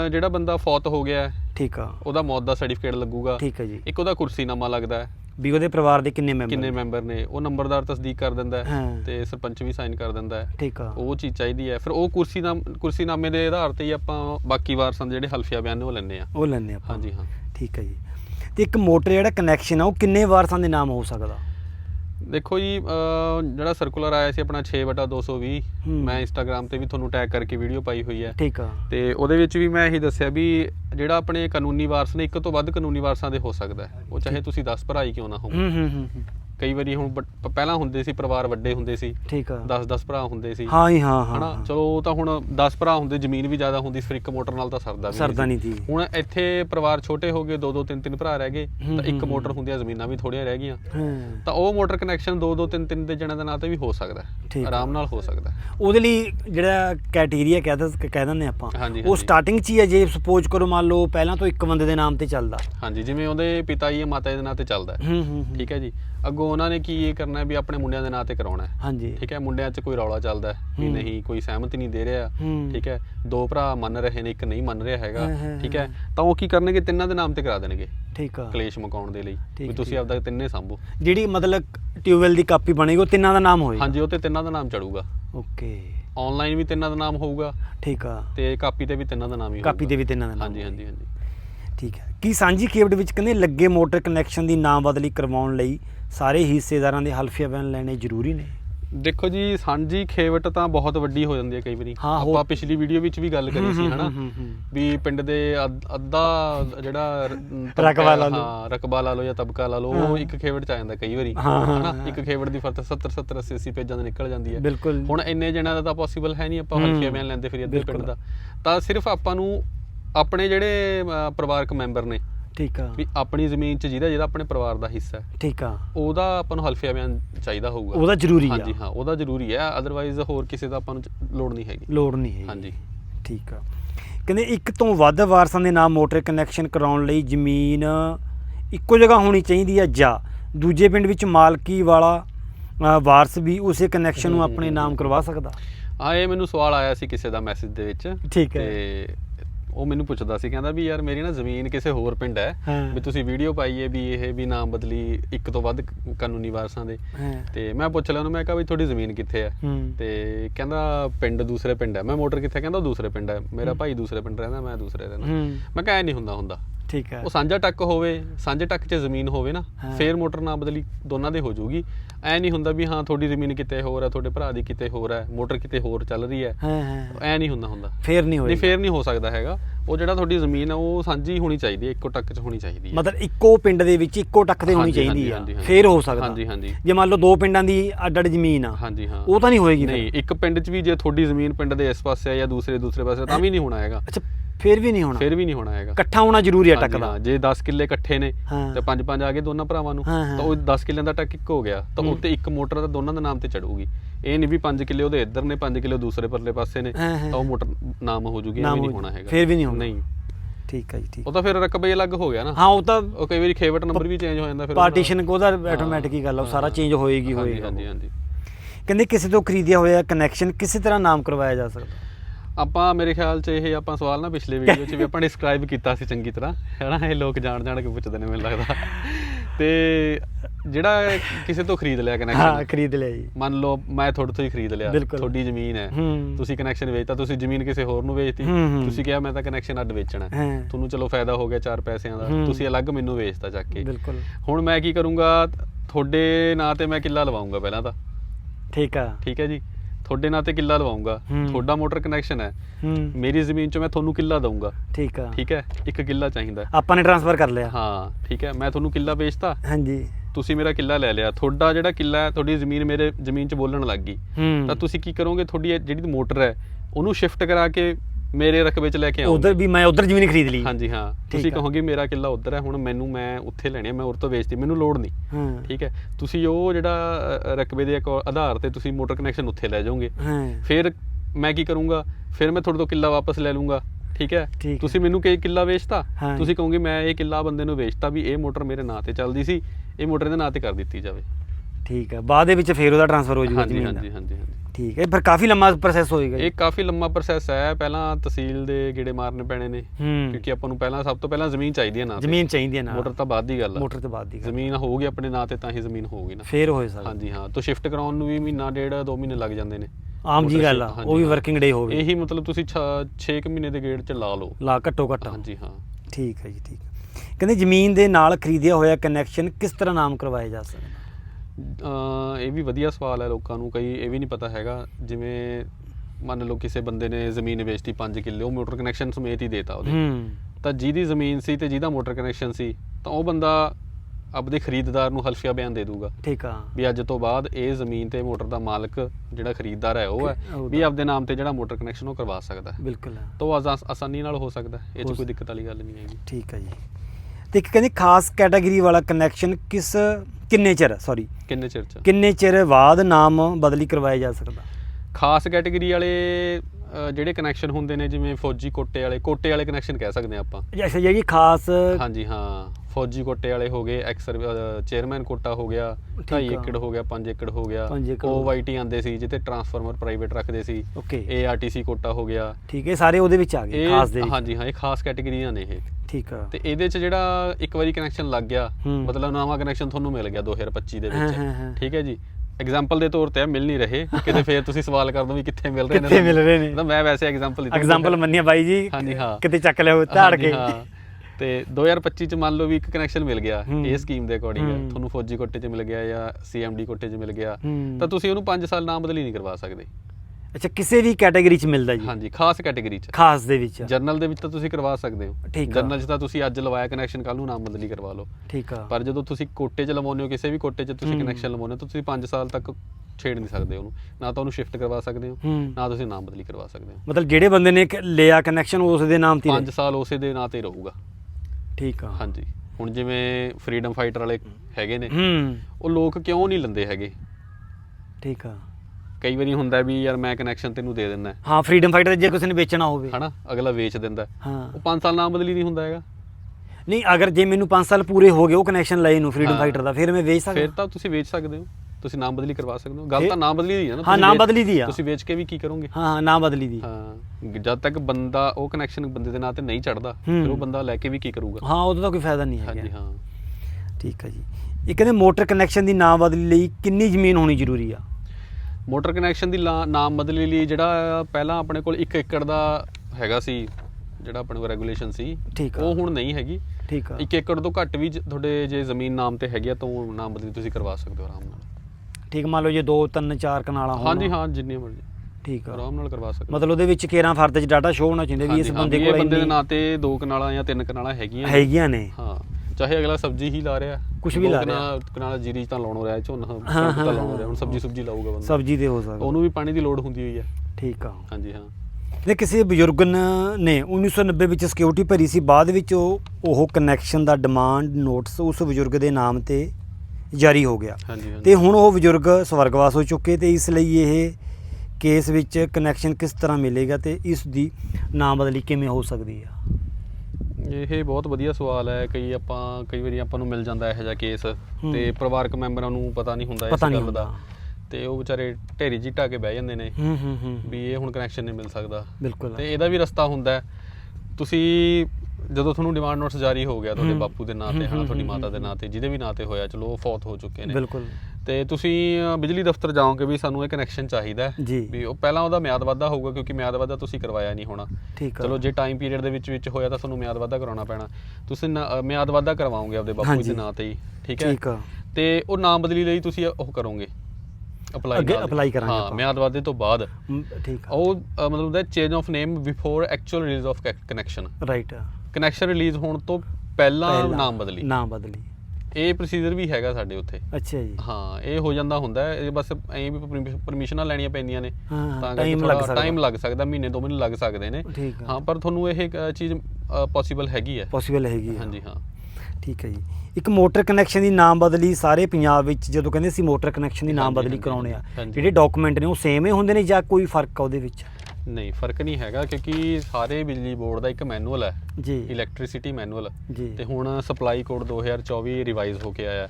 ਜਿਹੜਾ ਬੰਦਾ ਫੌਤ ਹੋ ਗਿਆ ਠੀਕ ਆ। ਉਹਦਾ ਮੌਤ ਦਾ ਸਰਟੀਫਿਕੇਟ ਲੱਗੂਗਾ। ਠੀਕ ਹੈ ਜੀ। ਇੱਕ ਉਹਦਾ ਕੁਰਸੀਨਾਮਾ ਲੱਗਦਾ ਹੈ। ਵੀ ਉਹਦੇ ਪਰਿਵਾਰ ਦੇ ਕਿੰਨੇ ਮੈਂਬਰ ਕਿੰਨੇ? ਮੈਂਬਰ ਨੇ? ਉਹ ਨੰਬਰਦਾਰ ਤਸਦੀਕ ਕਰ ਦਿੰਦਾ ਹੈ ਹਾਂ। ਤੇ ਸਰਪੰਚ ਵੀ ਸਾਈਨ ਕਰ ਦਿੰਦਾ ਹੈ। ਠੀਕ ਆ। ਉਹ ਚੀਜ਼ ਚਾਹੀਦੀ ਹੈ। ਫਿਰ ਉਹ ਕੁਰਸੀਨਾਮ ਕੁਰਸੀਨਾਮੇ ਦੇ ਆਧਾਰ ਤੇ ਹੀ ਆਪਾਂ ਬਾਕੀ ਵਾਰਸਾਂ ਦੇ ਜਿਹੜੇ ਹਲਫੀਆ ਬਿਆਨ ਨੇ ਉਹ ਲੈਣੇ ਆ ਉਹ ਲੈਣੇ ਆਪਾਂ। ਹਾਂਜੀ ਹਾਂ। ਠੀਕ ਹੈ ਜੀ। ਤੇ ਇੱਕ ਮੋਟਰ ਜਿਹੜਾ ਕਨੈਕਸ਼ਨ ਆ ਉਹ ਕਿੰਨੇ ਵਾਰਸਾਂ ਦੇ ਨਾਮ ਹੋ ਸਕਦਾ? ਦੇਖੋ ਜੀ ਜਿਹੜਾ ਸਰਕੂਲਰ ਆਇਆ ਸੀ ਆਪਣਾ 6/220 ਹੂੰ। ਮੈਂ ਇੰਸਟਾਗ੍ਰam ਤੇ ਵੀ ਤੁਹਾਨੂੰ ਟੈਗ ਕਰਕੇ ਵੀਡੀਓ ਪਾਈ ਹੋਈ ਹੈ। ਠੀਕ ਆ। ਤੇ ਉਹਦੇ ਵਿੱਚ ਵੀ ਮੈਂ ਇਹੀ ਦੱਸਿਆ ਵੀ ਜਿਹੜਾ ਆਪਣੇ ਕਾਨੂੰਨੀ ਵਾਰਸ ਨੇ ਇੱਕ ਤੋਂ ਵੱਧ ਕਾਨੂੰਨੀ ਵਾਰਸਾਂ ਦੇ ਹੋ ਸਕਦਾ ਹੈ। ਉਹ ਚਾਹੇ ਤੁਸੀਂ 10 ਭਰਾ ਹੀ ਕਿਉਂ ਨਾ ਹੂੰ। ਕਈ ਵਾਰੀ ਹੁਣ ਬ- ਪ- ਪਹਿਲਾਂ ਹੁੰਦੇ ਸੀ ਪਰਿਵਾਰ ਵੱਡੇ ਹੁੰਦੇ ਸੀ। ਠੀਕ ਆ। 10-10 ਭਰਾ ਹੁੰਦੇ ਸੀ। ਹਾਂ ਹੀ ਹਾਂ ਹਾਂ ਹਨਾ? ਚਲੋ ਉਹ ਤਾਂ ਹੁਣ 10 ਭਰਾ ਹੁੰਦੇ ਜ਼ਮੀਨ ਵੀ ਜ਼ਿਆਦਾ ਹੁੰਦੀ ਸੀ ਫਿਰ ਇੱਕ ਮੋਟਰ ਨਾਲ ਤਾਂ ਸਰਦਾ ਵੀ ਸਰਦਾ ਨਹੀਂ ਸੀ। ਸੀ ਹੁਣ ਇੱਥੇ ਪਰਿਵਾਰ ਛੋਟੇ ਹੋ ਗਏ ਦੋ ਦੋ ਤਿੰਨ ਤਿੰਨ ਭਰਾ ਰਹਿ ਗਏ ਹੂੰ, ਤਾਂ ਇੱਕ ਹੂੰ, ਮੋਟਰ ਹੁੰਦੀ ਆ ਜ਼ਮੀਨਾਂ ਵੀ ਥੋੜੀਆਂ ਰਹਿ ਗਈਆਂ। ਹਾਂ। ਤਾਂ ਉਹ ਮੋਟਰ ਕਨੈਕਸ਼ਨ ਦੋ ਦੋ ਤਿੰਨ ਤਿੰਨ ਦੇ ਜਣਿਆਂ ਦੇ ਨਾਂ ਤੇ ਵੀ ਹੋ ਸਕਦਾ ਠੀਕ ਹੈ ਹੈ। ਆਰਾਮ ਨਾਲ ਹੋ ਸਕਦਾ ਹੈ। ਉਹਦੇ ਲਈ ਜਿਹੜਾ ਕ੍ਰਾਈਟੇਰੀਆ ਕਹਿ ਦ- ਕਹਿ ਦਿੰਦੇ ਆਪਾਂ ਹਾਂਜੀ, ਉਹ ਹਾਂਜੀ। ਸਟਾਰਟਿੰਗ 'ਚ ਹੀ ਹੈ ਜੇ ਸਪੋਜ਼ ਕਰੋ ਮੰਨ ਲਓ ਪਹਿਲਾਂ ਤੋਂ ਇੱਕ ਬੰਦੇ ਦੇ ਨਾਮ ਤੇ ਚੱਲਦਾ। ਹਾਂਜੀ ਜਿਵੇਂ ਉਹਦੇ ਪਿਤਾ ਜੀ ਜਾਂ ਮਾਤਾ ਜੀ ਦੇ ਨਾਂ ਤੇ ਚੱਲਦਾ ਹੂੰ ਹੂੰ। ਠੀਕ ਹੈ ਜੀ। ਅੱਗੋਂ ਉਹਨਾਂ ਨੇ ਕੀ ਇਹ ਕਰਨਾ ਵੀ ਆਪਣੇ ਮੁੰਡਿਆਂ ਦੇ ਨਾਂ ਤੇ ਕਰਾਉਣਾ ਹੈ। ਹਾਂਜੀ। ਠੀਕ ਹੈ ਮੁੰਡਿਆਂ 'ਚ ਕੋਈ ਰੌਲਾ ਚੱਲਦਾ ਹੈ ਵੀ। ਨਹੀਂ ਕੋਈ ਸਹਿਮਤੀ ਨਹੀਂ ਦੇ ਰਿਹਾ। ਠੀਕ ਹੈ ਦੋ ਭਰਾ ਮੰਨ ਰਹੇ ਨੇ ਇੱਕ ਨਹੀਂ ਮੰਨ ਰਿਹਾ ਹੈਗਾ। ਠੀਕ ਹੈ ਤਾਂ ਉਹ ਕੀ ਕਰਨਗੇ? ਤਿੰਨਾਂ ਦੇ ਨਾਮ ਤੇ ਕਰਾ ਦੇਣਗੇ। ਠੀਕ ਆ। ਕਲੇਸ਼ ਮੁਕਾਉਣ ਦੇ ਲਈ। ਵੀ ਤੁਸੀਂ। ਆਪਦਾ ਤਿੰਨੇ ਸੰਭੋ। ਜਿਹੜੀ ਮਤਲਬ ਟਿਊਬਵੈਲ ਦੀ ਕਾਪੀ ਬਣੇਗੀ ਉਹ ਤਿੰਨਾਂ ਦਾ ਨਾਮ ਹੋਏਗਾ? ਹਾਂਜੀ ਉਹ ਤੇ ਤਿੰਨਾਂ ਦਾ ਨਾਮ ਚੜੂਗਾ। ਓਕੇ। ਆਨਲਾਈਨ ਵੀ ਤਿੰਨਾਂ ਦਾ ਨਾਮ ਹੋਊਗਾ ਠੀਕ ਆ। ਤੇ ਕਾਪੀ ਤੇ ਵੀ ਤਿੰਨਾਂ ਦਾ ਨਾਮ ਹੀ ਕਾਪੀ ਹੋਊਗਾ। ਤੇ ਵੀ ਤਿੰਨਾਂ ਦਾ ਨਾਮ ਹਾਂਜੀ ਹਾਂਜੀ ਹਾਂਜੀ। ਠੀਕ ਹੈ ਕੀ ਸਾਂਝੀ ਖੇਵੜ ਵਿੱਚ ਕਹਿੰਦੇ ਲੱਗੇ ਮੋਟਰ ਕਨੈਕਸ਼ਨ ਦੀ ਨਾਮ ਬਦਲੀ ਕਰਵਾਉਣ ਲਈ ਸਾਰੇ ਹਿੱਸੇਦਾਰਾਂ ਦੇ ਹਲਫੀਆ ਬਿਆਨ ਲੈਣੇ ਜ਼ਰੂਰੀ ਨੇ ਦੇਖੋ ਜੀ ਸਾਂਝੀ ਖੇਵਟ ਤਾਂ ਬਹੁਤ ਵੱਡੀ ਹੋ ਜਾਂਦੀ ਹੈ ਕਈ ਵਾਰੀ ਆਪਾਂ ਪਿਛਲੀ ਵੀਡੀਓ ਵਿੱਚ ਵੀ ਗੱਲ ਕਰੀ ਸੀ ਹਨਾ। ਵੀ ਪਿੰਡ ਦੇ ਅੱਧ- ਜਿਹੜਾ ਰਕਬਾ ਲਾ ਲਓ। ਹਾਂ ਰਕਬਾ ਲਾ ਲਓ ਜਾਂ ਤਬਕਾ ਲਾ ਲਓ। ਉਹ ਇੱਕ ਖੇਵਟ ਚ ਆ ਜਾਂਦਾ ਕਈ ਵਾਰੀ ਹਨਾ। ਇੱਕ ਖੇਵਟ ਦੀ ਫਰਤ 70 70 80 80 ਪੇਜਾਂ ਦੀ ਨਿਕਲ ਜਾਂਦੀ ਹੈ ਹੁਣ ਇੰਨੇ ਜਣਿਆਂ ਦਾ ਤਾਂ ਪੋਸੀਬਲ ਹੈ ਨਹੀਂ ਆਪਾਂ ਹੂੰ। ਹਲਫੀਆ ਬਿਆਨ ਲੈਂਦੇ ਫਿਰ ਅੱਧੇ ਪਿੰਡ। ਦਾ ਤਾਂ ਸਿਰਫ ਆਪਾਂ ਨੂੰ ਆਪਣੇ ਜਿਹੜੇ ਅ, ਪਰਿਵਾਰਕ ਮੈਂਬਰ ਨੇ ਠੀਕ ਆ। ਵੀ ਆਪਣੀ ਜ਼ਮੀਨ 'ਚ ਜਿਹਦਾ ਜਿਹਦਾ ਆਪਣੇ ਪਰਿਵਾਰ ਦਾ ਹਿੱਸਾ ਹੈ ਠੀਕ ਆ। ਉਹਦਾ ਆਪਾਂ ਨੂੰ ਹਲਫੀਆ ਬਿਆਨ ਚਾਹੀਦਾ ਹੋਊਗਾ। ਉਹਦਾ ਜ਼ਰੂਰੀ ਆ। ਹਾਂਜੀ ਹਾਂ ਉਹਦਾ ਜ਼ਰੂਰੀ ਹੈ ਅਦਰਵਾਈਜ਼ ਹੋਰ ਕਿਸੇ ਦਾ ਆਪਾਂ ਨੂੰ ਚ- ਲੋੜ ਨਹੀਂ ਹੈਗੀ। ਲੋੜ ਨਹੀਂ ਹੈ ਹਾਂਜੀ। ਠੀਕ ਆ। ਕਹਿੰਦੇ ਇੱਕ ਤੋਂ ਵੱਧ ਵਾਰਸਾਂ ਦੇ ਨਾਮ ਮੋਟਰ ਕਨੈਕਸ਼ਨ ਕਰਾਉਣ ਲਈ ਜ਼ਮੀਨ ਇੱਕੋ ਜਗ੍ਹਾ ਹੋਣੀ ਚਾਹੀਦੀ ਹੈ ਜਾਂ ਦੂਜੇ ਪਿੰਡ ਵਿੱਚ ਮਾਲਕੀ ਵਾਲਾ ਅ, ਵਾਰਸ ਵੀ ਉਸੇ ਕਨੈਕਸ਼ਨ ਨੂੰ ਆਪਣੇ ਨਾਮ ਕਰਵਾ ਸਕਦਾ? ਹਾਂ ਇਹ ਮੈਨੂੰ ਸਵਾਲ ਆਇਆ ਸੀ ਕਿਸੇ ਦਾ ਮੈਸੇਜ ਦੇ ਵਿੱਚ। ਠੀਕ ਹੈ। ਤੇ ਉਹ ਮੈਨੂੰ ਪੁੱਛਦਾ ਸੀ ਕਹਿੰਦਾ ਵੀ ਯਾਰ ਮੇਰੀ ਨਾ ਜ਼ਮੀਨ ਕਿਸੇ ਹੋਰ ਪਿੰਡ ਹੈ। ਵੀ ਤੁਸੀਂ ਵੀਡੀਓ ਪਾਈ ਵੀ ਇਹ ਵੀ ਨਾਮ ਬਦਲੀ ਇੱਕ ਤੋਂ ਵੱਧ ਕਾਨੂੰਨੀ ਵਾਰਸਾਂ ਦੇ। ਤੇ ਮੈਂ ਪੁੱਛ ਲਿਆ ਉਹਨੂੰ ਮੈਂ ਕਿਹਾ ਵੀ ਤੁਹਾਡੀ ਜ਼ਮੀਨ ਕਿੱਥੇ ਹੈ? ਤੇ ਕਹਿੰਦਾ ਪਿੰਡ ਦੂਸਰੇ ਪਿੰਡ ਹੈ। ਮੈਂ ਮੋਟਰ ਕਿੱਥੇ ਕਹਿੰਦਾ ਦੂਸਰੇ ਪਿੰਡ ਹੈ। ਮੇਰਾ ਭਾਈ ਦੂਸਰੇ ਪਿੰਡ ਰਹਿੰਦਾ ਮੈਂ ਦੂਸਰੇ ਰਹਿੰਦਾ। ਮੈਂ ਕਿਹਾ ਐ ਨਹੀਂ ਹੁੰਦਾ ਹੁੰਦਾ। ਠੀਕ ਹੈ। ਉਹ ਸਾਂਝਾ ਟੱਕ ਹੋਵੇ ਸਾਂਝੇ ਟੱਕ 'ਚ ਜ਼ਮੀਨ ਹੋਵੇ ਨਾ ਹਾਂ। ਫੇਰ ਮੋਟਰ ਨਾ ਬਦਲੀ ਦੋਨਾਂ ਦੇ ਹੋ ਜਾਊਗੀ। ਐ ਨਹੀਂ ਹੁੰਦਾ ਵੀ ਹਾਂ ਤੁਹਾਡੀ ਜ਼ਮੀਨ ਕਿਤੇ ਹੋਰ ਹੈ ਤੁਹਾਡੇ ਭਰਾ ਦੀ ਕਿਤੇ ਹੋਰ ਹੈ ਮੋਟਰ ਕਿਤੇ ਹੋਰ ਚੱਲ ਰਹੀ ਹੈ। ਹਾਂ ਹਾਂ। ਐ ਨਹੀਂ ਹੁੰਦਾ ਹੁੰਦਾ। ਫੇਰ ਨਹੀਂ ਨਹੀਂ ਹੋਏਗਾ ਫੇਰ ਨਹੀਂ ਹੋ ਸਕਦਾ ਹੈਗਾ। ਉਹ ਜਿਹੜਾ ਤੁਹਾਡੀ ਜ਼ਮੀਨ ਹੈ ਉਹ ਸਾਂਝੀ ਹੋਣੀ ਚਾਹੀਦੀ ਹੈ ਇੱਕੋ ਟੱਕ 'ਚ ਹੋਣੀ ਚਾਹੀਦੀ ਹੈ। ਮਤਲਬ ਇੱਕੋ ਪਿੰਡ ਦੇ ਵਿੱਚ ਇੱਕੋ ਟੱਕ ਤੇ ਹੋਣੀ ਚਾਹੀਦੀ ਆ। ਹਾਂਜੀ। ਫੇਰ ਹੋ ਸਕਦਾ। ਹਾਂਜੀ, ਹਾਂਜੀ। ਜੇ ਮੰਨ ਲਓ ਦੋ ਪਿੰਡਾਂ ਦੀ ਅੱਡ ਅੱਡ ਜ਼ਮੀਨ ਆ ਹਾਂਜੀ ਹਾਂ। ਉਹ ਤਾਂ ਨਹੀਂ ਹੋਏਗੀ ਨਹੀਂ ਇੱਕ ਪਿੰਡ 'ਚ ਵੀ ਜੇ ਤੁਹਾਡੀ ਜ਼ਮੀਨ ਪਿੰਡ ਦੇ ਇਸ ਪਾਸੇ ਹੈ ਜਾਂ ਦੂਸਰੇ ਦੂਸਰੇ ਪਾਸੇ ਤਾਂ ਵੀ ਨਹੀਂ ਹੋਣਾ ਹੈਗਾ। ਅੱਛਾ ਫੇਰ ਵੀ ਨਹੀਂ ਹੋਣਾ ਫੇਰ ਵੀ ਨਹੀਂ ਹੋਣਾ ਹੈਗਾ ਇਕੱਠਾ ਹੋਣਾ ਜ਼ਰੂਰੀ ਹੈ ਟੱਕ ਦਾ ਹਾਂ, ਜੇ 10 ਕਿੱਲੇ ਇਕੱਠੇ ਨੇ। ਤੇ ਪੰਜ ਪੰਜ ਆ ਗਏ ਦੋਨਾਂ ਭਰਾਵਾਂ ਨੂੰ। ਤਾਂ ਉਹ 10 ਕਿੱਲਿਆਂ ਦਾ ਟੱਕ ਇੱਕ ਹੋ ਗਿਆ ਤਾਂ। ਉੱਤੇ ਇੱਕ ਮੋਟਰ ਦਾ ਦੋਨਾਂ ਦੇ ਨਾਮ ਤੇ ਚੜੂਗੀ ਇਹ ਨਹੀਂ ਵੀ 5 ਕਿੱਲੇ ਉਹਦੇ ਇੱਧਰ ਨੇ 5 ਕਿੱਲੇ ਦੂਸਰੇ ਪਰਲੇ ਪਾਸੇ ਨੇ। ਤਾਂ ਉਹ ਮੋਟਰ ਨਾਮ ਹੋ ਜੂਗੀ ਐਵੇਂ ਨਹੀਂ ਹੋਣਾ ਹੈਗਾ ਫੇਰ ਵੀ ਨਹੀਂ ਹੋਣਾ। ਨਹੀਂ ਠੀਕ ਹੈ ਜੀ ਠੀਕ ਉਹ ਤਾਂ ਫਿਰ ਰਕਬੇ ਅਲੱਗ ਹੋ ਗਿਆ ਨਾ ਹਾਂ ਉਹ ਤਾਂ ਉਹ ਕਈ ਵਾਰੀ ਖੇਵਟ ਨੰਬਰ ਵੀ ਚੇਂਜ ਹੋ ਜਾਂਦਾ ਫਿਰ। ਪਾਰਟੀਸ਼ਨ ਉਹਦਾ ਆਟੋਮੈਟਿਕ ਹੀ ਗੱਲ ਆ ਉਹ ਸਾਰਾ। ਚੇਂਜ ਹੋਏਗੀ ਹੋਏਗਾ ਹਾਂਜੀ ਹਾਂਜੀ ਕਹਿੰਦੇ ਕਿਸੇ ਤੋਂ ਖਰੀਦਿਆ ਹੋਇਆ ਕਨੈਕਸ਼ਨ ਕਿਸੇ ਤਰ੍ਹਾਂ ਨਾਮ ਕਰਵਾਇਆ ਜਾ ਸਕਦਾ ਆਪਾਂ ਮੇਰੇ ਖਿਆਲ 'ਚ ਇਹ ਆਪਾਂ ਸਵਾਲ ਨਾ ਪਿਛਲੇ ਵੀਡੀਓ 'ਚ ਵੀ ਆਪਾਂ ਡਿਸਕ੍ਰਾਈਬ ਕੀਤਾ ਸੀ ਚੰਗੀ ਤਰ੍ਹਾਂ ਹੈਨਾ ਇਹ ਲੋਕ ਜਾਣ ਜਾਣ ਕੇ ਪੁੱਛਦੇ ਨੇ ਮੈਨੂੰ ਲੱਗਦਾ। ਤੇ ਜਿਹੜਾ ਕਿਸੇ ਤੋਂ ਖਰੀਦ ਲਿਆ ਹਾਂ ਕਨੈਕਸ਼ਨ ਖਰੀਦ ਲਿਆ ਜੀ। ਮੰਨ ਲਓ ਮੈਂ ਤੁਹਾਡੇ ਤੋਂ ਹੀ ਖਰੀਦ ਲਿਆ। ਤੁਹਾਡੀ ਜ਼ਮੀਨ ਹੈ। ਹੂੰ। ਤੁਸੀਂ ਕਨੈਕਸ਼ਨ ਵੇਚਤਾ ਤੁਸੀਂ ਜ਼ਮੀਨ ਕਿਸੇ ਹੋਰ ਨੂੰ ਵੇਚਤੀ। ਹੂੰ, ਹੂੰ। ਤੁਸੀਂ ਕਿਹਾ ਮੈਂ ਤਾਂ ਕਨੈਕਸ਼ਨ ਅੱਡ ਵੇਚਣਾ ਹੈ। ਹਾਂ। ਤੁਹਾਨੂੰ ਚਲੋ ਫਾਇਦਾ ਹੋ ਗਿਆ ਚਾਰ ਪੈਸਿਆਂ ਦਾ। ਹੂੰ। ਤੁਸੀਂ ਅਲੱਗ ਮੈਨੂੰ ਵੇਚਤਾ ਚੱਕ ਕੇ। ਬਿਲਕੁਲ। ਹੁਣ ਮੈਂ ਕੀ ਕਰੂੰਗਾ? ਤੁਹਾਡੇ ਨਾਂ ਤੇ ਮੈਂ ਕਿੱਲਾ ਲਵਾਉਂਗਾ ਪਹਿਲਾਂ ਤਾਂ। ਠੀਕ ਆ। ਠੀਕ ਹੈ ਜੀ? ਤੁਹਾਡੇ ਨਾਂ ਤੇ ਕਿੱਲਾ ਲਵਾਉਂਗਾ। ਹੂੰ। ਤੁਹਾਡਾ ਮੋਟਰ ਕਨੈਕਸ਼ਨ ਹੈ। ਹੂੰ। ਮੇਰੀ ਜ਼ਮੀਨ 'ਚੋਂ ਮੈਂ ਤੁਹਾਨੂੰ ਕਿੱਲਾ ਦਊਂਗਾ। ਠੀਕ ਆ। ਠੀਕ ਹੈ? ਇੱਕ ਕਿੱਲਾ ਚਾਹੀਦਾ ਹੈ। ਆਪਾਂ ਨੇ ਟ੍ਰਾਂਸਫਰ ਕਰ ਲਿਆ। ਹਾਂ ਠੀਕ ਹੈ। ਮੈਂ ਤੁਹਾਨੂੰ ਕਿੱਲਾ ਵੇਚਤਾ। ਹਾਂਜੀ। ਤੁਸੀਂ ਮੇਰਾ ਕਿੱਲਾ ਲੈ ਲਿਆ। ਤੁਹਾਡਾ ਜਿਹੜਾ ਕਿੱਲਾ ਹੈ ਤੁਹਾਡੀ ਜ਼ਮੀਨ ਮੇਰੇ ਜ਼ਮੀਨ 'ਚ ਬੋਲਣ ਲੱਗ ਗਈ। ਹੂੰ। ਤਾਂ ਤੁਸੀਂ ਕੀ ਕਰੋਗੇ? ਤੁਹਾਡੀ ਇਹ ਜਿਹੜੀ ਮੋਟਰ ਹੈ ਉਹਨੂੰ ਸ਼ਿਫਟ ਕਰਾ ਕੇ ਮੇਰੇ ਰਕਬੇ 'ਚ ਲੈ ਕੇ ਆਓਗੇ ਉਧਰ ਵੀ ਮੈਂ ਉਧਰ ਜ਼ਮੀਨ ਖਰੀਦ ਲਈ। ਹਾਂਜੀ ਹਾਂ। ਤੁਸੀਂ। ਕਹੋਗੇ ਮੇਰਾ ਕਿੱਲਾ ਉੱਧਰ ਹੈ ਹੁਣ ਮੈਨੂੰ ਮੈਂ ਉੱਥੇ ਲੈਣੀ ਹੈ ਮੈਂ ਉਰ ਤੋਂ ਵੇਚਤੀ ਮੈਨੂੰ ਲੋੜ ਨਹੀਂ। ਹਾਂ। ਠੀਕ ਹੈ? ਤੁਸੀਂ ਉਹ ਜਿਹੜਾ ਰਕਬੇ ਦੇ ਆਧਾਰ ਤੇ ਤੁਸੀਂ ਮੋਟਰ ਕਨੈਕਸ਼ਨ ਉੱਥੇ ਲੈ ਜਾਓਗੇ। ਹਾਂ। ਫਿਰ ਮੈਂ ਕੀ ਕਰੂੰਗਾ? ਫਿਰ ਮੈਂ ਤੁਹਾਡੇ ਤੋਂ ਕਿੱਲਾ ਵਾਪਸ ਲੈ ਲੂੰਗਾ। ਠੀਕ ਹੈ? ਹੈ। ਤੁਸੀਂ ਮੈਨੂੰ ਕਿ ਕਿੱਲਾ ਵੇਚਤਾ? ਹਾਂ। ਤੁਸੀਂ ਕਹੋਗੇ ਮੈਂ ਇਹ ਕਿੱਲਾ ਬੰਦੇ ਨੂੰ ਵੇਚਤਾ ਵੀ ਇਹ ਮੋਟਰ ਮੇਰੇ ਨਾਂ ਤੇ ਚੱਲਦੀ ਸੀ ਇਹ ਮੋਟਰ ਦੇ ਨਾਂ ਤੇ ਕਰ ਦਿੱਤੀ ਜਾਵੇ। ਠੀਕ ਆ ਬਾਅਦ ਦੇ ਵਿੱਚ ਫੇਰ ਉਹਦਾ ਟ੍ਰਾਂਸਫਰ ਹੋ ਹਾਂਜੀ ਜ਼ਮੀਨ ਦਾ। ਹਾਂਜੀ ਹਾਂਜੀ ਹਾਂਜੀ। ਠੀਕ ਹੈ ਫਿਰ ਕਾਫੀ ਲੰਮਾ ਪ੍ਰੋਸੈਸ ਹੋਏਗਾ ਇਹ ਕਾਫੀ ਲੰਮਾ ਪ੍ਰੋਸੈਸ ਹੈ। ਪਹਿਲਾਂ ਤਹਿਸੀਲ ਦੇ ਗੇੜੇ ਮਾਰਨੇ ਪੈਣੇ ਨੇ। ਹੂੰ। ਕਿਉਂਕਿ ਆਪਾਂ ਨੂੰ ਪਹਿਲਾਂ ਸਭ ਤੋਂ ਪਹਿਲਾਂ ਜ਼ਮੀਨ ਚਾਹੀਦੀ ਹੈ ਨਾਂ ਜ਼ਮੀਨ ਚਾਹੀਦੀ ਹੈ ਨਾਲ ਮੋਟਰ ਤਾਂ ਬਾਅਦ ਦੀ ਗੱਲ ਆ। ਮੋਟਰ ਤੋਂ ਬਾਅਦ ਦੀ ਗੱਲ ਜ਼ਮੀਨ ਹੋਊਗੀ ਆਪਣੇ ਨਾਂ ਤੇ ਤਾਂ ਹੀ ਜ਼ਮੀਨ ਹੋਊਗੀ ਨਾ। ਫੇਰ ਹੋਏ ਸਕਦਾ ਹਾਂਜੀ ਹਾਂ। ਤੋਂ ਸ਼ਿਫਟ ਕਰਾਉਣ ਨੂੰ ਵੀ ਮਹੀਨਾ ਡੇਢ ਦੋ ਮਹੀਨੇ ਲੱਗ ਜਾਂਦੇ ਨੇ। ਆਮ ਜੀ ਗੱਲ ਆ। ਉਹ ਵੀ ਵਰਕਿੰਗ ਡੇ ਹੋਵੇ। ਇਹੀ ਮਤਲਬ ਤੁਸੀਂ 6 ਮਹੀਨੇ ਦੇ ਗੇੜ ਚ ਲਾ ਲਓ। ਲਾ ਘੱਟੋ ਘੱਟ। ਹਾਂਜੀ ਹਾਂ। ਠੀਕ ਹੈ ਜੀ ਠੀਕ ਹੈ। ਕਹਿੰਦੇ ਜ਼ਮੀਨ ਦੇ ਨਾਲ ਖਰੀਦਿਆ ਹੋਇਆ ਕਨੈਕਸ਼ਨ ਕਿਸ ਤਰ੍ਹਾਂ ਨਾਮ ਕਰਵਾਇਆ ਜਾ ਸਕਦਾ? ਇਹ ਵੀ ਵਧੀਆ ਸਵਾਲ ਹੈ ਲੋਕਾਂ ਨੂੰ ਕਈ ਇਹ ਵੀ ਨਹੀਂ ਪਤਾ ਹੈਗਾ ਜਿਵੇਂ ਮੰਨ ਲਓ ਕਿਸੇ ਬੰਦੇ ਨੇ ਜ਼ਮੀਨ ਵੇਚਤੀ 5 ਕਿੱਲੇ ਉਹ ਮੋਟਰ ਕਨੈਕਸ਼ਨ ਸਮੇਤ ਹੀ ਦੇਤਾ ਉਹਦੇ। ਤਾਂ ਜਿਹਦੀ ਜ਼ਮੀਨ ਸੀ ਤੇ ਜਿਹਦਾ ਮੋਟਰ ਕਨੈਕਸ਼ਨ ਸੀ ਤਾਂ ਉਹ ਬੰਦਾ ਆਪਦੇ ਖਰੀਦਦਾਰ ਨੂੰ ਹਲਫੀਆ ਬਿਆਨ ਦੇ ਦੂਗਾ। ਠੀਕ ਆ। ਵੀ ਅੱਜ ਤੋਂ ਬਾਅਦ ਇਹ ਜ਼ਮੀਨ ਤੇ ਮੋਟਰ ਦਾ ਮਾਲਕ ਜਿਹੜਾ ਖਰੀਦਦਾਰ ਹੈ ਉਹ ਹੈ ਵੀ ਆਪਦੇ ਨਾਮ ਤੇ ਜਿਹੜਾ ਮੋਟਰ ਕਨੈਕਸ਼ਨ ਉਹ ਕਰਵਾ ਸਕਦਾ ਹੈ। ਬਿਲਕੁਲ। ਤਾਂ ਉਹ ਆਸਾ- ਆਸਾਨੀ ਨਾਲ ਹੋ ਸਕਦਾ। ਇਹ 'ਚ ਕੋਈ ਦਿੱਕਤ ਵਾਲੀ ਗੱਲ ਨਹੀਂ ਹੈਗੀ। ਠੀਕ ਆ ਜੀ। ਤੇ ਇੱਕ ਕਹਿੰਦੇ ਖਾਸ ਕੈਟਾਗਰੀ ਵਾਲਾ ਕਨੈਕਸ਼ਨ ਕਿਸ ਕਿੰਨੇ ਚਿਰ ਸੌਰੀ ਕਿੰਨੇ ਚਿਰ ਚ? ਕਿੰਨੇ ਚਿਰ ਬਾਅਦ ਨਾਮ ਬਦਲੀ ਕਰਵਾਇਆ ਜਾ ਸਕਦਾ? ਖਾਸ ਕੈਟਾਗਰੀ ਵਾਲੇ ਅ, ਜਿਹੜੇ ਕਨੈਕਸ਼ਨ ਹੁੰਦੇ ਨੇ ਜਿਵੇਂ ਫੌਜੀ ਕੋਟੇ ਵਾਲੇ ਕੋਟੇ ਵਾਲੇ ਕਨੈਕਸ਼ਨ ਕਹਿ ਸਕਦੇ ਆ ਆਪਾਂ। ਅੱਛਾ ਜਿਹੜੀ ਖਾਸ ਹਾਂਜੀ ਹਾਂ। ਫੌਜੀ ਕੋਟੇ ਵਾਲੇ ਹੋ ਗਏ ਐਕਸ ਚੇਅਰਮੈਨ ਕੋਟਾ ਹੋ ਗਿਆ ਠੀਕ 2.5 ਆ। ਏਕੜ ਹੋ ਗਿਆ 5 ਏਕੜ ਹੋ ਗਿਆ। OYT ਆਂਦੇ ਸੀ ਜਿੱਥੇ ਟਰਾਂਸਫਾਰਮਰ ਪ੍ਰਾਈਵੇਟ ਰੱਖਦੇ ਸੀ ਓਕੇ ARTC ਕੋਟਾ ਹੋ ਗਿਆ ਠੀਕ ਹੈ ਸਾਰੇ ਉਹਦੇ ਵਿੱਚ ਆ ਗਏ ਖਾਸ ਦੇ ਹਾਂਜੀ ਹਾਂ ਇਹ ਖਾਸ ਕੈਟਾਗਰੀਆਂ ਨੇ ਇਹ ਠੀਕ ਆ ਤੇ ਇਹਦੇ ਚ ਜਿਹੜਾ ਇੱਕ ਵਾਰੀ ਕਨੈਕਸ਼ਨ ਲੱਗ ਗਿਆ। ਮਤਲਬ ਨਵਾਂ ਕਨੈਕਸ਼ਨ ਤੁਹਾਨੂੰ ਮਿਲ ਗਿਆ 2025 ਦੇ ਵਿੱਚ। ਠੀਕ ਹੈ ਜੀ ਐਗਜ਼ਾਮਪਲ ਦੇ ਤੌਰ ਤੇ ਮਿਲ ਨਹੀਂ ਰਹੇ (laughs) ਕਿਤੇ ਫੇਰ ਤੁਸੀਂ ਸਵਾਲ ਕਰ ਦੋ ਵੀ ਕਿੱਥੇ ਮਿਲ ਰਹੇ ਨੇ ਕਿੱਥੇ ਮਿਲ ਰਹੇ ਨੇ? ਤਾਂ ਮੈਂ ਵੈਸੇ ਐਗਜ਼ਾਮਪਲ ਦਿੱਤਾ ਐਗਜ਼ਾਮਪਲ ਮੰਨਿਆ ਬਾਈ ਜੀ ਹਾਂਜੀ, ਹਾਂ। ਕਿਤੇ ਚੱਕ ਲਿਓ ਧਾੜ ਹਾਂਜੀ, ਕੇ ਹਾਂ ਤੇ 2025 ਚ ਮੰਨ ਲਓ ਵੀ ਇੱਕ ਕਨੈਕਸ਼ਨ ਮਿਲ ਗਿਆ। ਇਹ ਸਕੀਮ ਦੇ ਅਕੋਰਡਿੰਗ। ਤੁਹਾਨੂੰ ਫੌਜੀ ਕੋਟੇ 'ਚ ਮਿਲ ਗਿਆ ਜਾਂ ਸੀਐਮਡੀ ਕੋਟੇ 'ਚ ਮਿਲ ਗਿਆ। ਤਾਂ ਤੁਸੀਂ ਉਹਨੂੰ 5 ਸਾਲ ਨਾਮ ਬਦਲੀ ਨਹੀਂ ਕਰਵਾ ਸਕਦੇ ਅੱਛਾ ਕਿਸੇ ਵੀ ਕੈਟਾਗਰੀ ਚ ਮਿਲਦਾ ਜੀ ਹਾਂਜੀ ਖਾਸ ਕੈਟਾਗਰੀ 'ਚ ਖਾਸ ਦੇ ਵਿੱਚ ਜਰਨਲ ਦੇ ਵਿੱਚ ਤਾਂ ਤੁਸੀਂ ਕਰਵਾ ਸਕਦੇ ਹੋ ਠੀਕ। ਜਰਨਲ 'ਚ ਤਾਂ ਤੁਸੀਂ ਅੱਜ ਲਵਾਇਆ ਕਨੈਕਸ਼ਨ ਕੱਲ ਨੂੰ ਨਾਮ ਬਦਲੀ ਕਰਵਾ ਲਓ ਠੀਕ ਆ ਪਰ ਜਦੋਂ ਤੁਸੀਂ ਕੋਟੇ 'ਚ ਲਵਾਉਂਦੇ ਹੋ ਕਿਸੇ ਵੀ ਕੋਟੇ 'ਚ ਤੁਸੀਂ। ਕਨੈਕਸ਼ਨ ਲਵਾਉਂਦੇ ਹੋ ਤਾਂ ਤੁਸੀਂ 5 ਸਾਲ ਤੱਕ ਛੇੜ ਨਹੀਂ ਸਕਦੇ ਉਹਨੂੰ ਨਾ ਤਾਂ ਉਹਨੂੰ ਸ਼ਿਫਟ ਕਰਵਾ ਸਕਦੇ ਹੋ ਨਾ ਤੁਸੀਂ ਨਾਮ ਬਦਲੀ ਕਰਵਾ ਸਕਦੇ ਹੋ ਮਤਲਬ ਜਿਹੜੇ ਬੰਦੇ ਨੇ ਲਿਆ ਕਨੈਕਸ਼ਨ ਉਸ ਦੇ ਨਾਮ ਤੇ ਹੀ 5 ਸਾਲ ਉਸੇ ਦੇ ਨਾਂ ਤੇ ਰਹੂਗਾ ਰਹੇ। ਠੀਕ ਆ। ਹਾਂਜੀ। ਹੁਣ ਜਿਵੇਂ ਫਰੀडम ਫਾਈਟਰ ਵਾਲੇ ਹੈਗੇ ਨੇ ਉਹ ਲੋਕ ਕਿਉਂ ਨਹੀਂ ਲੈਂਦੇ ਹੈਗੇ? ਠੀਕ ਆ। ਕਈ ਵਾਰੀ ਹੁੰਦਾ ਵੀ ਯਾਰ ਮੈਂ ਕਨੈਕਸ਼ਨ ਤੈਨੂੰ ਦੇ ਦਿੰਦਾ। ਹਾਂ ਫਰੀडम ਫਾਈਟਰ ਜੇ ਕਿਸੇ ਨੇ ਵੇਚਣਾ ਹੋਵੇ। ਹਨਾ? ਅਗਲਾ ਵੇਚ ਦਿੰਦਾ। ਹਾਂ। ਉਹ 5 ਸਾਲ ਨਾਮ ਬਦਲੀ ਨਹੀਂ ਹੁੰਦਾ ਹੈਗਾ। ਨਹੀਂ ਅਗਰ ਜੇ ਮੈਨੂੰ 5 ਸਾਲ ਪੂਰੇ ਹੋ ਗਏ ਉਹ ਕਨੈਕਸ਼ਨ ਲਏ ਨੂੰ ਫਰੀडम ਫਾਈਟਰ ਦਾ ਫਿਰ ਮੈਂ ਵੇਚ ਸਕਦਾ। ਫਿਰ ਤਾਂ ਤੁਸੀਂ ਵੇਚ ਸਕਦੇ ਹੋ। ਤੁਸੀਂ ਨਾਮ ਬਦਲੀ ਕਰਵਾ ਸਕਦੇ ਹੋ। ਗੱਲ ਤਾਂ ਨਾਮ ਬਦਲੀ ਦੀ ਹੈ ਨਾ ਹਾਂ, ਨਾਮ ਬਦਲੀ ਦੀ ਆ। ਤੁਸੀਂ ਵੇਚ ਕੇ ਵੀ ਕੀ ਕਰੋਗੇ? ਹਾਂ ਹਾਂ ਨਾ ਬਦਲੀ ਦੀ ਹਾਂ ਜਦ ਤੱਕ ਬੰਦਾ ਉਹ ਕਨੈਕਸ਼ਨ ਬੰਦੇ ਦੇ ਨਾਂ ਤੇ ਨਹੀਂ ਚੜਦਾ ਹੂੰ। ਫਿਰ ਉਹ ਬੰਦਾ ਲੈ ਕੇ ਵੀ ਕੀ ਕਰੂਗਾ? ਹਾਂ ਉਹਦਾ ਤਾਂ ਕੋਈ ਫਾਇਦਾ ਨਹੀਂ ਹਾਂਜੀ ਹੈਗਾ ਹਾਂ। ਠੀਕ ਹੈ ਜੀ। ਇਹ ਕਹਿੰਦੇ ਮੋਟਰ ਕਨੈਕਸ਼ਨ ਦੀ ਨਾਮ ਬਦਲੀ ਲਈ ਕਿੰਨੀ ਜ਼ਮੀਨ ਹੋਣੀ ਜ਼ਰੂਰੀ ਆ? ਮੋਟਰ ਕਨੈਕਸ਼ਨ ਦੀ ਨਾਮ ਬਦਲੀ ਲਈ ਜਿਹੜਾ ਪਹਿਲਾਂ ਆਪਣੇ ਕੋਲ 1 ਏਕੜ ਦਾ ਹੈਗਾ ਸੀ ਜਿਹੜਾ ਆਪਣੇ ਕੋਲ ਰੈਗੂਲੇਸ਼ਨ ਸੀ। ਉਹ ਹੁਣ ਨਹੀਂ ਹੈਗੀ। ਠੀਕ ਆ। 1 ਏਕੜ ਤੋਂ ਘੱਟ ਵੀ ਤੁਹਾਡੇ ਜੇ ਜ਼ਮੀਨ ਨਾਮ ਤੇ ਹੈਗੀ ਆ ਤਾਂ ਉਹ ਨਾਮ ਬਦਲੀ ਤੁਸੀਂ ਕਰਵਾ ਸਕਦੇ ਹੋ ਆਰਾਮ ਨਾਲ। ਠੀਕ ਮੰਨ ਲਓ ਜੇ 2 3 4 ਕਨਾਲਾਂ ਹੋਣ। ਹਾਂਜੀ ਹਾਂ ਜਿੰਨੀ ਮਰਜ਼ੀ। ਠੀਕ ਆ। ਆਰਾਮ ਨਾਲ ਕਰਵਾ ਸਕਦੇ। ਮਤਲਬ ਉਹਦੇ ਵਿੱਚ ਕੇਰਾਂ ਫਰਦ ਚ ਡਾਟਾ ਸ਼ੋ ਹੋਣਾ ਚਾਹੀਦਾ ਵੀ ਇਸ ਬੰਦੇ ਕੋਲ ਇਹ ਬੰਦੇ ਦੇ ਇੰਨੀ ਨਾਂ ਤੇ ਦੋ ਕਨਾਲਾਂ ਜਾਂ ਤਿੰਨ ਕਨਾਲਾਂ ਹੈਗੀਆਂ ਨੇ। ਹੈਗੀਆਂ ਨੇ। ਹਾਂ ਚਾਹੇ ਅਗਲਾ ਸਬਜ਼ੀ ਹੀ ਲਾ ਰਿਹਾ ਕੁਛ ਵੀ ਲਾ ਰਿਹਾ। ਕਨਾਲ ਜੀਰੀ ਤਾਂ ਲਾਉਣ ਰਿਹਾ ਝੋਨਾ ਤਾਂ ਲਾਉਣ ਰਿਹਾ ਹੁਣ ਸਬਜ਼ੀ ਸੁਬਜੀ ਲਾਊਗਾ ਬੰਦਾ। ਸਬਜ਼ੀ ਦੇ ਹੋ ਸਕਦਾ। ਉਹਨੂੰ ਵੀ ਪਾਣੀ ਦੀ ਲੋੜ ਹੁੰਦੀ ਹੋਈ ਹੈ ਠੀਕ ਆ। ਹਾਂਜੀ ਹਾਂ। ਤੇ ਕਿਸੇ ਬਜ਼ੁਰਗ ਨ- ਨੇ 1990 ਵਿੱਚ ਸਿਕਿਉਰਿਟੀ ਭਰੀ ਸੀ ਬਾਅਦ ਵਿੱਚ ਉਹ ਉਹ ਕਨੈਕਸ਼ਨ ਦਾ ਡਿਮਾਂਡ ਨੋਟਿਸ ਉਸ ਬਜ਼ੁਰਗ ਦੇ ਨਾਮ ਤੇ ਜਾਰੀ ਹੋ ਗਿਆ। ਹਾਂਜੀ ਹਾਂਜੀ। ਤੇ ਹੁਣ ਉਹ ਬਜ਼ੁਰਗ ਸਵਰਗਵਾਸ ਹੋ ਚੁੱਕੇ ਤੇ ਇਸ ਲਈ ਇਹ ਕੇਸ ਵਿੱਚ ਕਨੈਕਸ਼ਨ ਕਿਸ ਤਰ੍ਹਾਂ ਮਿਲੇਗਾ ਤੇ ਇਸ ਦੀ ਨਾਮ ਬਦਲੀ ਕਿਵੇਂ ਹੋ ਸਕਦੀ ਆ? ਇਹ ਬਹੁਤ ਵਧੀਆ ਸਵਾਲ ਹੈ। ਕਈ ਆਪਾਂ ਕਈ ਵਾਰੀ ਆਪਾਂ ਨੂੰ ਮਿਲ ਜਾਂਦਾ ਇਹੋ ਜਿਹਾ ਕੇਸ। ਤੇ ਪਰਿਵਾਰਕ ਮੈਂਬਰਾਂ ਨੂੰ ਪਤਾ ਨਹੀਂ ਹੁੰਦਾ ਇਸ ਪਤਾ ਨਹੀਂ ਗੱਲ ਦਾ। ਹੁੰਦਾ। ਤੇ ਉਹ ਵਿਚਾਰੇ ਢੇਰੀ ਜੀ ਢਾ ਕੇ ਬਹਿ ਜਾਂਦੇ ਨੇ ਹੂੰ ਹੂੰ ਹੂੰ। ਵੀ ਇਹ ਹੁਣ ਕਨੈਕਸ਼ਨ ਨਹੀਂ ਮਿਲ ਸਕਦਾ। ਬਿਲਕੁਲ। ਤੇ ਇਹਦਾ ਵੀ ਰਸਤਾ ਹੁੰਦਾ ਹੈ। ਤੁਸੀਂ ਜਦੋਂ ਤੁਹਾਨੂੰ ਡਿਮਾਂਡ ਨੋਟਿਸ ਜਾਰੀ ਹੋ ਗਿਆ ਤੁਹਾਡੇ। ਬਾਪੂ ਦੇ ਨਾਂ ਤੇ ਹੂੰ, ਹਨਾ ਤੁਹਾਡੀ ਮਾਤਾ ਦੇ ਨਾਂ ਤੇ ਜਿਹਦੇ ਵੀ ਨਾਂ ਤੇ ਹੋਇਆ ਚਲੋ ਉਹ ਫੌਤ ਹੋ ਚੁੱਕੇ ਨੇ। ਬਿਲਕੁਲ। ਤੇ ਤੁਸੀਂ ਬਿਜਲੀ ਦਫ਼ਤਰ ਜਾਓਗੇ ਵੀ ਸਾਨੂੰ ਇਹ ਕਨੈਕਸ਼ਨ ਚਾਹੀਦਾ ਵੀ ਉਹ ਪਹਿਲਾਂ ਉਹਦਾ ਮਿਆਦ ਵਾਧਾ ਹੋਊਗਾ ਕਿਉਂਕਿ ਮਿਆਦ ਵਾਧਾ ਤੁਸੀਂ ਕਰਵਾਇਆ ਨਹੀਂ ਹੋਣਾ। ਚਲੋ ਜੇ ਟਾਈਮ ਪੀਰੀਅਡ ਦੇ ਵਿੱਚ ਵਿੱਚ ਹੋਇਆ ਤਾਂ ਤੁਹਾਨੂੰ ਮਿਆਦ ਵਾਧਾ ਕਰਾਉਣਾ ਪੈਣਾ। ਤੁਸੀਂ ਮਿਆਦ ਵਾਧਾ ਕਰਵਾਓਗੇ ਆਪਦੇ ਬਾਪੂ। ਦੇ ਨਾਂ ਤੇ ਹੀ ਠੀਕ ਹੈ? ਤੇ ਉਹ ਨਾਮ ਬਦਲੀ ਲਈ ਤੁਸੀਂ ਉਹ ਕਰੋਗੇ। ਅਪਲਾਈ ਅੱਗੇ apply ਕਰਾਂਗੇ ਹਾਂ। ਮਿਆਦ ਵਾਧੇ ਤੋਂ ਬਾਅਦ। ਠੀਕ ਉਹ ਮਤਲਬ ਹੁੰਦਾ change of name before actual release of connection right connection release ਹੋਣ ਤੋਂ ਪਹਿਲਾਂ ਨਾਮ ਬਦਲੀ। ਨਾਮ ਬਦਲੀ। ਇਹ ਪ੍ਰੋਸੀਜਰ ਵੀ ਹੈਗਾ ਸਾਡੇ ਉੱਥੇ। ਅੱਛਾ ਜੀ। ਹਾਂ ਇਹ ਹੋ ਜਾਂਦਾ ਹੁੰਦਾ ਹੈ ਇਹ ਬਸ ਐਂ ਵੀ ਪਰਮਿਸ਼ਨਾਂ ਲੈਣੀਆਂ ਪੈਂਦੀਆਂ ਨੇ। ਹਾਂ, ਤਾਂ time ਲੱਗ ਸਕਦਾ। ਟਾਈਮ ਲੱਗ ਸਕਦਾ ਮਹੀਨੇ ਦੋ ਮਹੀਨੇ ਲੱਗ ਸਕਦੇ ਨੇ। ਠੀਕ ਆ। ਹਾਂ ਪਰ ਤੁਹਾਨੂੰ ਇਹ ਅ, ਚੀਜ਼ ਪੋਸੀਬਲ ਹੈਗੀ ਹੈ। ਪੋਸੀਬਲ ਹੈਗੀ ਆ। ਹਾਂਜੀ ਹਾਂ। ਠੀਕ ਹੈ ਜੀ। ਇੱਕ ਮੋਟਰ ਕਨੈਕਸ਼ਨ ਦੀ ਨਾਮ ਬਦਲੀ ਸਾਰੇ ਪੰਜਾਬ ਵਿੱਚ ਜਦੋਂ ਕਹਿੰਦੇ ਸੀ ਮੋਟਰ ਕਨੈਕਸ਼ਨ ਦੀ ਨਾਮ ਹਾਂਜੀ, ਬਦਲੀ ਹਾਂਜੀ, ਕਰਾਉਣੇ ਆ ਹਾਂਜੀ। ਜਿਹੜੇ ਡਾਕੂਮੈਂਟ ਨੇ ਉਹ ਸੇਮ ਹੀ ਹੁੰਦੇ ਨੇ ਜਾਂ ਕੋਈ ਫ਼ਰਕ ਆ ਉਹਦੇ ਵਿੱਚ? ਨਹੀਂ ਫ਼ਰਕ ਨਹੀਂ ਹੈਗਾ ਕਿਉਂਕਿ ਸਾਰੇ ਬਿਜਲੀ ਬੋਰਡ ਦਾ ਇੱਕ ਮੈਨੂਅਲ ਹੈ ਜੀ। ਇਲੈਕਟ੍ਰਿਸਿਟੀ ਮੈਨੂਅਲ ਜੀ। ਤੇ ਹੁਣ ਸਪਲਾਈ ਕੋਡ 2024 ਰਿਵਾਈਜ਼ ਹੋ ਕੇ ਆਇਆ।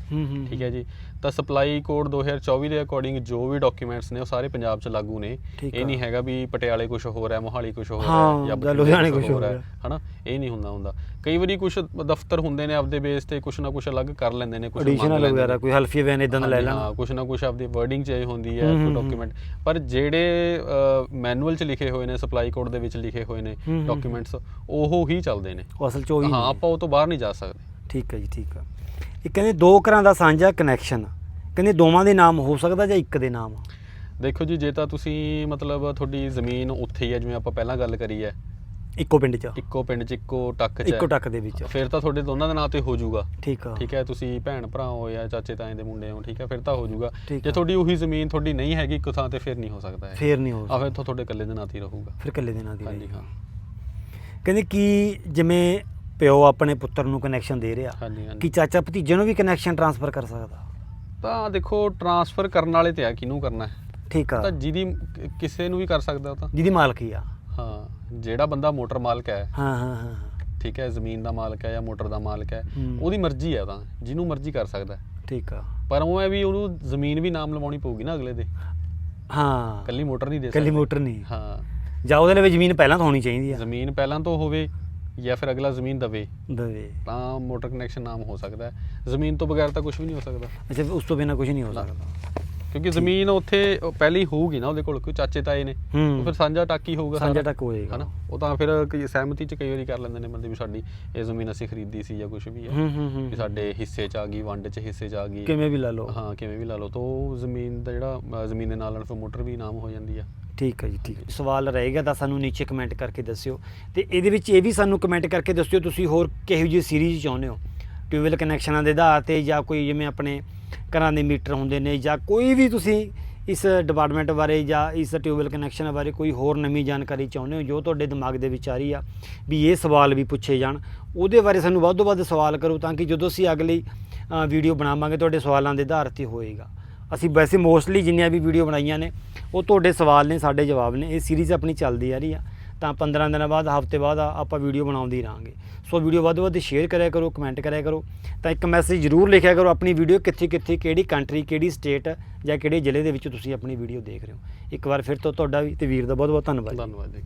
ਠੀਕ ਹੈ। ਜੀ। ਤਾਂ ਸਪਲਾਈ ਕੋਡ 2024 ਦੇ ਅਕੋਰਡਿੰਗ ਜੋ ਵੀ ਡਾਕੂਮੈਂਟਸ ਨੇ ਉਹ ਸਾਰੇ ਪੰਜਾਬ 'ਚ ਲਾਗੂ ਨੇ। ਠੀਕ ਇਹ ਆ। ਨਹੀਂ ਹੈਗਾ ਵੀ ਪਟਿਆਲੇ ਕੁਝ ਹੋਰ ਹੈ ਮੋਹਾਲੀ ਕੁਝ ਹੋਰ ਹਾਂ, ਹੈ ਜਾਂ ਬਠਿੰਡੇ ਲੁਧਿਆਣੇ ਕੁਛ ਕੁਛ ਹੋਰ ਹੈ। ਹਨਾ? ਇਹ ਨਹੀਂ ਹੁੰਦਾ ਹੁੰਦਾ। ਕਈ ਵਾਰੀ ਕੁਝ ਦਫ਼ਤਰ ਹੁੰਦੇ ਨੇ ਆਪਦੇ ਬੇਸ ਤੇ ਕੁਝ ਨਾ ਕੁਝ ਅਲੱਗ ਕਰ ਲੈਂਦੇ ਨੇ ਕੁਝ ਐਡੀਸ਼ਨਲ ਵਗੈਰਾ ਕੋਈ ਹਲਫੀ ਵੈਨ ਇਦਾਂ ਦਾ ਲੈ ਲੈਣਾ ਹਾਂ ਕੁਝ ਨਾ ਕੁਝ ਆਪਦੀ ਵਰਡਿੰਗ ਚੇਂਜ ਹੁੰਦੀ ਹੈ ਕੋਈ ਡਾਕੂਮੈਂਟ ਪਰ ਜਿਹੜੇ ਮੈਨੂਅਲ 'ਚ ਲਿਖੇ ਹੋਏ ਨੇ ਸਪਲਾਈ ਕੋਡ ਦੇ ਵਿੱਚ ਲਿਖੇ ਹੋਏ ਨੇ ਡਾਕੂਮੈਂਟਸ ਉਹ ਹੀ ਚੱਲਦੇ ਨੇ। ਉਹ ਅਸਲ ਚ ਉਹੀ ਹਾਂ। ਆਪਾਂ ਉਹ ਤੋਂ ਬਾਹਰ ਨਹੀਂ ਜਾ ਸਕਦੇ। ਠੀਕ ਹੈ ਜੀ ਠੀਕ ਆ। ਇਹ ਕਹਿੰਦੇ ਦੋ ਘਰਾਂ ਦਾ ਸਾਂਝਾ ਕਨੈਕਸ਼ਨ ਕਹਿੰਦੇ ਦੋਵਾਂ ਦੇ ਨਾਮ ਹੋ ਸਕਦਾ ਜਾਂ ਇੱਕ ਦੇ ਨਾਮ ਦੇਖੋ ਜੀ ਜੇ ਤਾਂ ਤੁਸੀਂ ਮਤਲਬ ਤੁਹਾਡੀ ਜ਼ਮੀਨ ਉੱਥੇ ਹੀ ਹੈ ਜਿਵੇਂ ਆਪਾਂ ਪਹਿਲਾਂ ਗੱਲ ਕਰੀ ਹੈ। ਇੱਕੋ ਪਿੰਡ 'ਚ ਇੱਕੋ ਪਿੰਡ 'ਚ ਇੱਕੋ ਟੱਕ 'ਚ ਇੱਕੋ ਹੈ। ਟੱਕ ਦੇ ਵਿੱਚ ਫਿਰ ਤਾਂ ਤੁਹਾਡੇ ਦੋਨਾਂ ਦੇ ਨਾਂ ਤੇ ਹੋ ਜਾਊਗਾ। ਠੀਕ ਆ। ਠੀਕ ਹੈ ਤੁਸੀਂ ਭੈਣ ਭਰਾ ਹੋ ਜਾਂ ਚਾਚੇ ਤਾਏ ਦੇ ਮੁੰਡੇ ਹੋ ਠੀਕ ਹੈ ਫਿਰ ਤਾਂ ਹੋ ਜਾਊਗਾ। ਜੇ। ਤੁਹਾਡੀ ਉਹੀ ਜ਼ਮੀਨ ਤੁਹਾਡੀ ਨਹੀਂ ਹੈਗੀ ਇੱਕੋ ਥਾਂ ਤੇ ਫਿਰ ਨਹੀਂ ਹੋ ਸਕਦਾ ਇਹ। ਫੇਰ ਨਹੀਂ ਹੋ ਆ ਫਿਰ ਤਾਂ ਤੁਹਾਡੇ ਇਕੱਲੇ ਦੇ ਨਾਂ ਤੇ ਹੀ ਰਹੂਗਾ। ਫਿਰ ਇਕੱਲੇ ਦੇ ਨਾਂ ਦੀ ਹਾਂਜੀ ਹਾਂ। ਕਹਿੰਦੇ ਕੀ ਜਿਵੇਂ ਪਿਓ ਆਪਣੇ ਪੁੱਤਰ ਨੂੰ ਕਨੈਕਸ਼ਨ ਦੇ ਰਿਹਾ। ਹਾਂਜੀ ਕੀ ਚਾਚਾ ਭਤੀਜੇ ਨੂੰ ਵੀ ਕਨੈਕਸ਼ਨ ਟਰਾਂਸਫਰ ਕਰ ਸਕਦਾ? ਤਾਂ ਦੇਖੋ ਟਰਾਂਸਫਰ ਕਰਨ ਵਾਲੇ ਤੇ ਆ ਕਿਹਨੂੰ ਕਰਨਾ ਹੈ? ਠੀਕ ਆ। ਤਾਂ ਜਿਹਦੀ ਕ- ਕਿਸੇ ਨੂੰ ਵੀ ਕਰ ਸਕਦਾ ਉਹ ਤਾਂ। ਜਿਹਦੀ ਮਾਲਕੀ ਆ। ਹਾਂ ਜਿਹੜਾ ਬੰਦਾ ਮੋਟਰ ਮਾਲਕ ਹੈ। ਹਾਂ ਹਾਂ ਹਾਂ ਠੀਕ ਹੈ ਜ਼ਮੀਨ ਦਾ ਮਾਲਕ ਹੈ ਜਾਂ ਮੋਟਰ ਦਾ ਮਾਲਕ ਹੈ ਹੂੰ। ਉਹਦੀ ਮਰਜ਼ੀ ਹੈ ਤਾਂ ਜਿਹਨੂੰ ਮਰਜ਼ੀ ਕਰ ਸਕਦਾ ਹੈ। ਠੀਕ ਆ। ਪਰ ਉਹ ਹੈ ਵੀ ਉਹਨੂੰ ਜ਼ਮੀਨ ਵੀ ਨਾਮ ਲਵਾਉਣੀ ਪਊਗੀ ਨਾ ਅਗਲੇ ਦੇ। ਹਾਂ। ਕੱਲੀ ਮੋਟਰ ਨਹੀਂ ਦੇ ਕੱਲੀ ਸਕਦੇ। ਮੋਟਰ ਨਹੀਂ। ਹਾਂ। ਜਾਂ ਉਹਦੇ ਲਈ ਜ਼ਮੀਨ ਪਹਿਲਾਂ ਤਾਂ ਹੋਣੀ ਚਾਹੀਦੀ ਆ। ਜ਼ਮੀਨ ਪਹਿਲਾਂ ਤੋਂ ਹੋਵੇ ਜਾਂ ਫਿਰ ਅਗਲਾ ਜ਼ਮੀਨ ਦਵੇ ਦਵੇ। ਤਾਂ ਮੋਟਰ ਕਨੈਕਸ਼ਨ ਨਾਮ ਹੋ ਸਕਦਾ ਹੈ। ਜ਼ਮੀਨ ਤੋਂ ਬਗੈਰ ਤਾਂ ਕੁਝ ਵੀ ਨਹੀਂ ਹੋ ਸਕਦਾ। ਅੱਛਾ ਉਸ ਤੋਂ ਬਿਨਾ ਕੁਝ ਨਹੀਂ ਹੋ। ਸਕਦਾ। ਕਿਉਂਕਿ ਜ਼ਮੀਨ ਉੱਥੇ ਪਹਿਲੀ ਹੋਊਗੀ ਨਾ ਉਹਦੇ ਕੋਲ ਕੋਈ ਚਾਚੇ ਤਾਏ ਨੇ। ਹੂੰ। ਉਹ ਫਿਰ ਸਾਂਝਾ ਟੱਕ ਹੀ ਹੋਊਗਾ ਸਾਂਝਾ। ਟੱਕ ਹੋਏਗਾ। ਹਨਾ? ਉਹ ਤਾਂ ਫਿਰ ਸਹਿਮਤੀ ਚ ਕਈ ਵਾਰੀ ਕਰ ਲੈਂਦੇ ਨੇ ਬੰਦੇ ਵੀ ਸਾਡੀ ਇਹ ਜ਼ਮੀਨ ਅਸੀਂ ਖਰੀਦੀ ਸੀ ਜਾਂ ਕੁਝ ਵੀ ਹੈ। ਹੂੰ ਹੂੰ ਹੂੰ। ਵੀ ਸਾਡੇ ਹਿੱਸੇ ਚ ਆ ਗਈ ਵੰਡ ਚ ਹਿੱਸੇ ਚ ਆ ਗਈ। ਕਿਵੇਂ ਵੀ ਲਾ ਲਓ। ਹਾਂ ਕਿਵੇਂ ਵੀ ਲਾ ਲਓ। ਤਾਂ ਉਹ ਜ਼ਮੀਨ ਦਾ ਜਿਹੜਾ ਜ਼ਮੀਨ ਦੇ ਨਾਲ ਨਾਲ ਫਿਰ ਮੋਟਰ ਵੀ ਨਾਮ ਹੋ ਜਾਂਦੀ ਆ। ਠੀਕ ਹੈ ਜੀ, ਠੀਕ ਹੈ। ਸਵਾਲ ਰਹੇਗਾ ਤਾਂ ਸਾਨੂੰ ਨੀਚੇ ਕਮੈਂਟ ਕਰਕੇ ਦੱਸਿਓ। ਤੇ ਇਹਦੇ ਵਿੱਚ ਇਹ ਵੀ ਸਾਨੂੰ ਕਮੈਂਟ ਕਰਕੇ ਦੱਸਿਓ, ਤੁਸੀਂ ਹੋਰ ਕਿਹੋ ਜਿਹੀ ਸੀਰੀਜ਼ ਚਾਹੁੰਦੇ ਹੋ? ਟਿਊਬਵੈਲ ਕਨੈਕਸ਼ਨਾਂ ਦੇ ਆਧਾਰ ਤੇ ਜਾਂ ਕੋਈ ਜਿਵੇਂ ਆਪਣੇ ਘਰਾਂ ਦੇ ਮੀਟਰ ਹੁੰਦੇ ਨੇ ਜਾਂ ਕੋਈ ਵੀ ਤੁਸੀਂ ਇਸ ਡਿਪਾਰਟਮੈਂਟ ਬਾਰੇ ਜਾਂ ਇਸ ਟਿਊਬਵੈਲ ਕਨੈਕਸ਼ਨ ਬਾਰੇ ਕੋਈ ਹੋਰ ਨਵੀਂ ਜਾਣਕਾਰੀ ਚਾਹੁੰਦੇ ਹੋ, ਜੋ ਤੁਹਾਡੇ ਦਿਮਾਗ ਦੇ ਵਿੱਚ ਆ ਰਹੀ ਆ, ਵੀ ਇਹ ਸਵਾਲ ਵੀ ਪੁੱਛੇ ਜਾਣ। ਉਹਦੇ ਬਾਰੇ ਸਾਨੂੰ ਵੱਧ ਤੋਂ ਵੱਧ ਸਵਾਲ ਕਰੋ ਤਾਂ ਕਿ ਜਦੋਂ ਅਸੀਂ ਅਗਲੀ ਵੀਡੀਓ ਬਣਾਵਾਂਗੇ, ਤੁਹਾਡੇ ਸਵਾਲਾਂ ਦੇ ਆਧਾਰ ਤੇ ਹੋਏਗਾ। ਅਸੀਂ ਵੈਸੇ ਮੋਸਟਲੀ ਜਿੰਨੀਆਂ ਵੀ ਵੀਡੀਓ ਬਣਾਈਆਂ ਨੇ, ਉਹ ਤੁਹਾਡੇ ਸਵਾਲ ਨੇ, ਸਾਡੇ ਜਵਾਬ ਨੇ, ਇਹ ਸੀਰੀਜ਼ ਆਪਣੀ ਚੱਲਦੀ ਆ ਰਹੀ ਆ। ਤਾਂ 15 ਦਿਨਾਂ ਬਾਅਦ, ਹਫ਼ਤੇ ਬਾਅਦ ਆਪਾਂ ਵੀਡੀਓ ਬਣਾਉਂਦੇ ਰਹਾਂਗੇ। ਸੋ ਵੀਡੀਓ ਵੱਧ ਤੋਂ ਵੱਧ ਸ਼ੇਅਰ ਕਰਿਆ ਕਰੋ ਕਮੈਂਟ ਕਰਿਆ ਕਰੋ। ਤਾਂ ਇੱਕ ਮੈਸੇਜ ਜ਼ਰੂਰ ਲਿਖਿਆ ਕਰੋ, ਆਪਣੀ ਵੀਡੀਓ ਕਿੱਥੇ ਕਿੱਥੇ, ਕਿਹੜੀ ਕੰਟਰੀ ਕਿਹੜੀ ਸਟੇਟ ਜਾਂ ਕਿਹੜੇ ਜ਼ਿਲ੍ਹੇ ਦੇ ਵਿੱਚ ਤੁਸੀਂ ਆਪਣੀ ਵੀਡੀਓ ਦੇਖ ਰਹੇ ਹੋ। ਇੱਕ ਵਾਰ ਫਿਰ ਤੋਂ ਤੁਹਾਡਾ ਵੀ ਤੇ ਵੀਰ ਦਾ ਬਹੁਤ ਬਹੁਤ ਧੰਨਵਾਦ ਧੰਨਵਾਦ ਜੀ।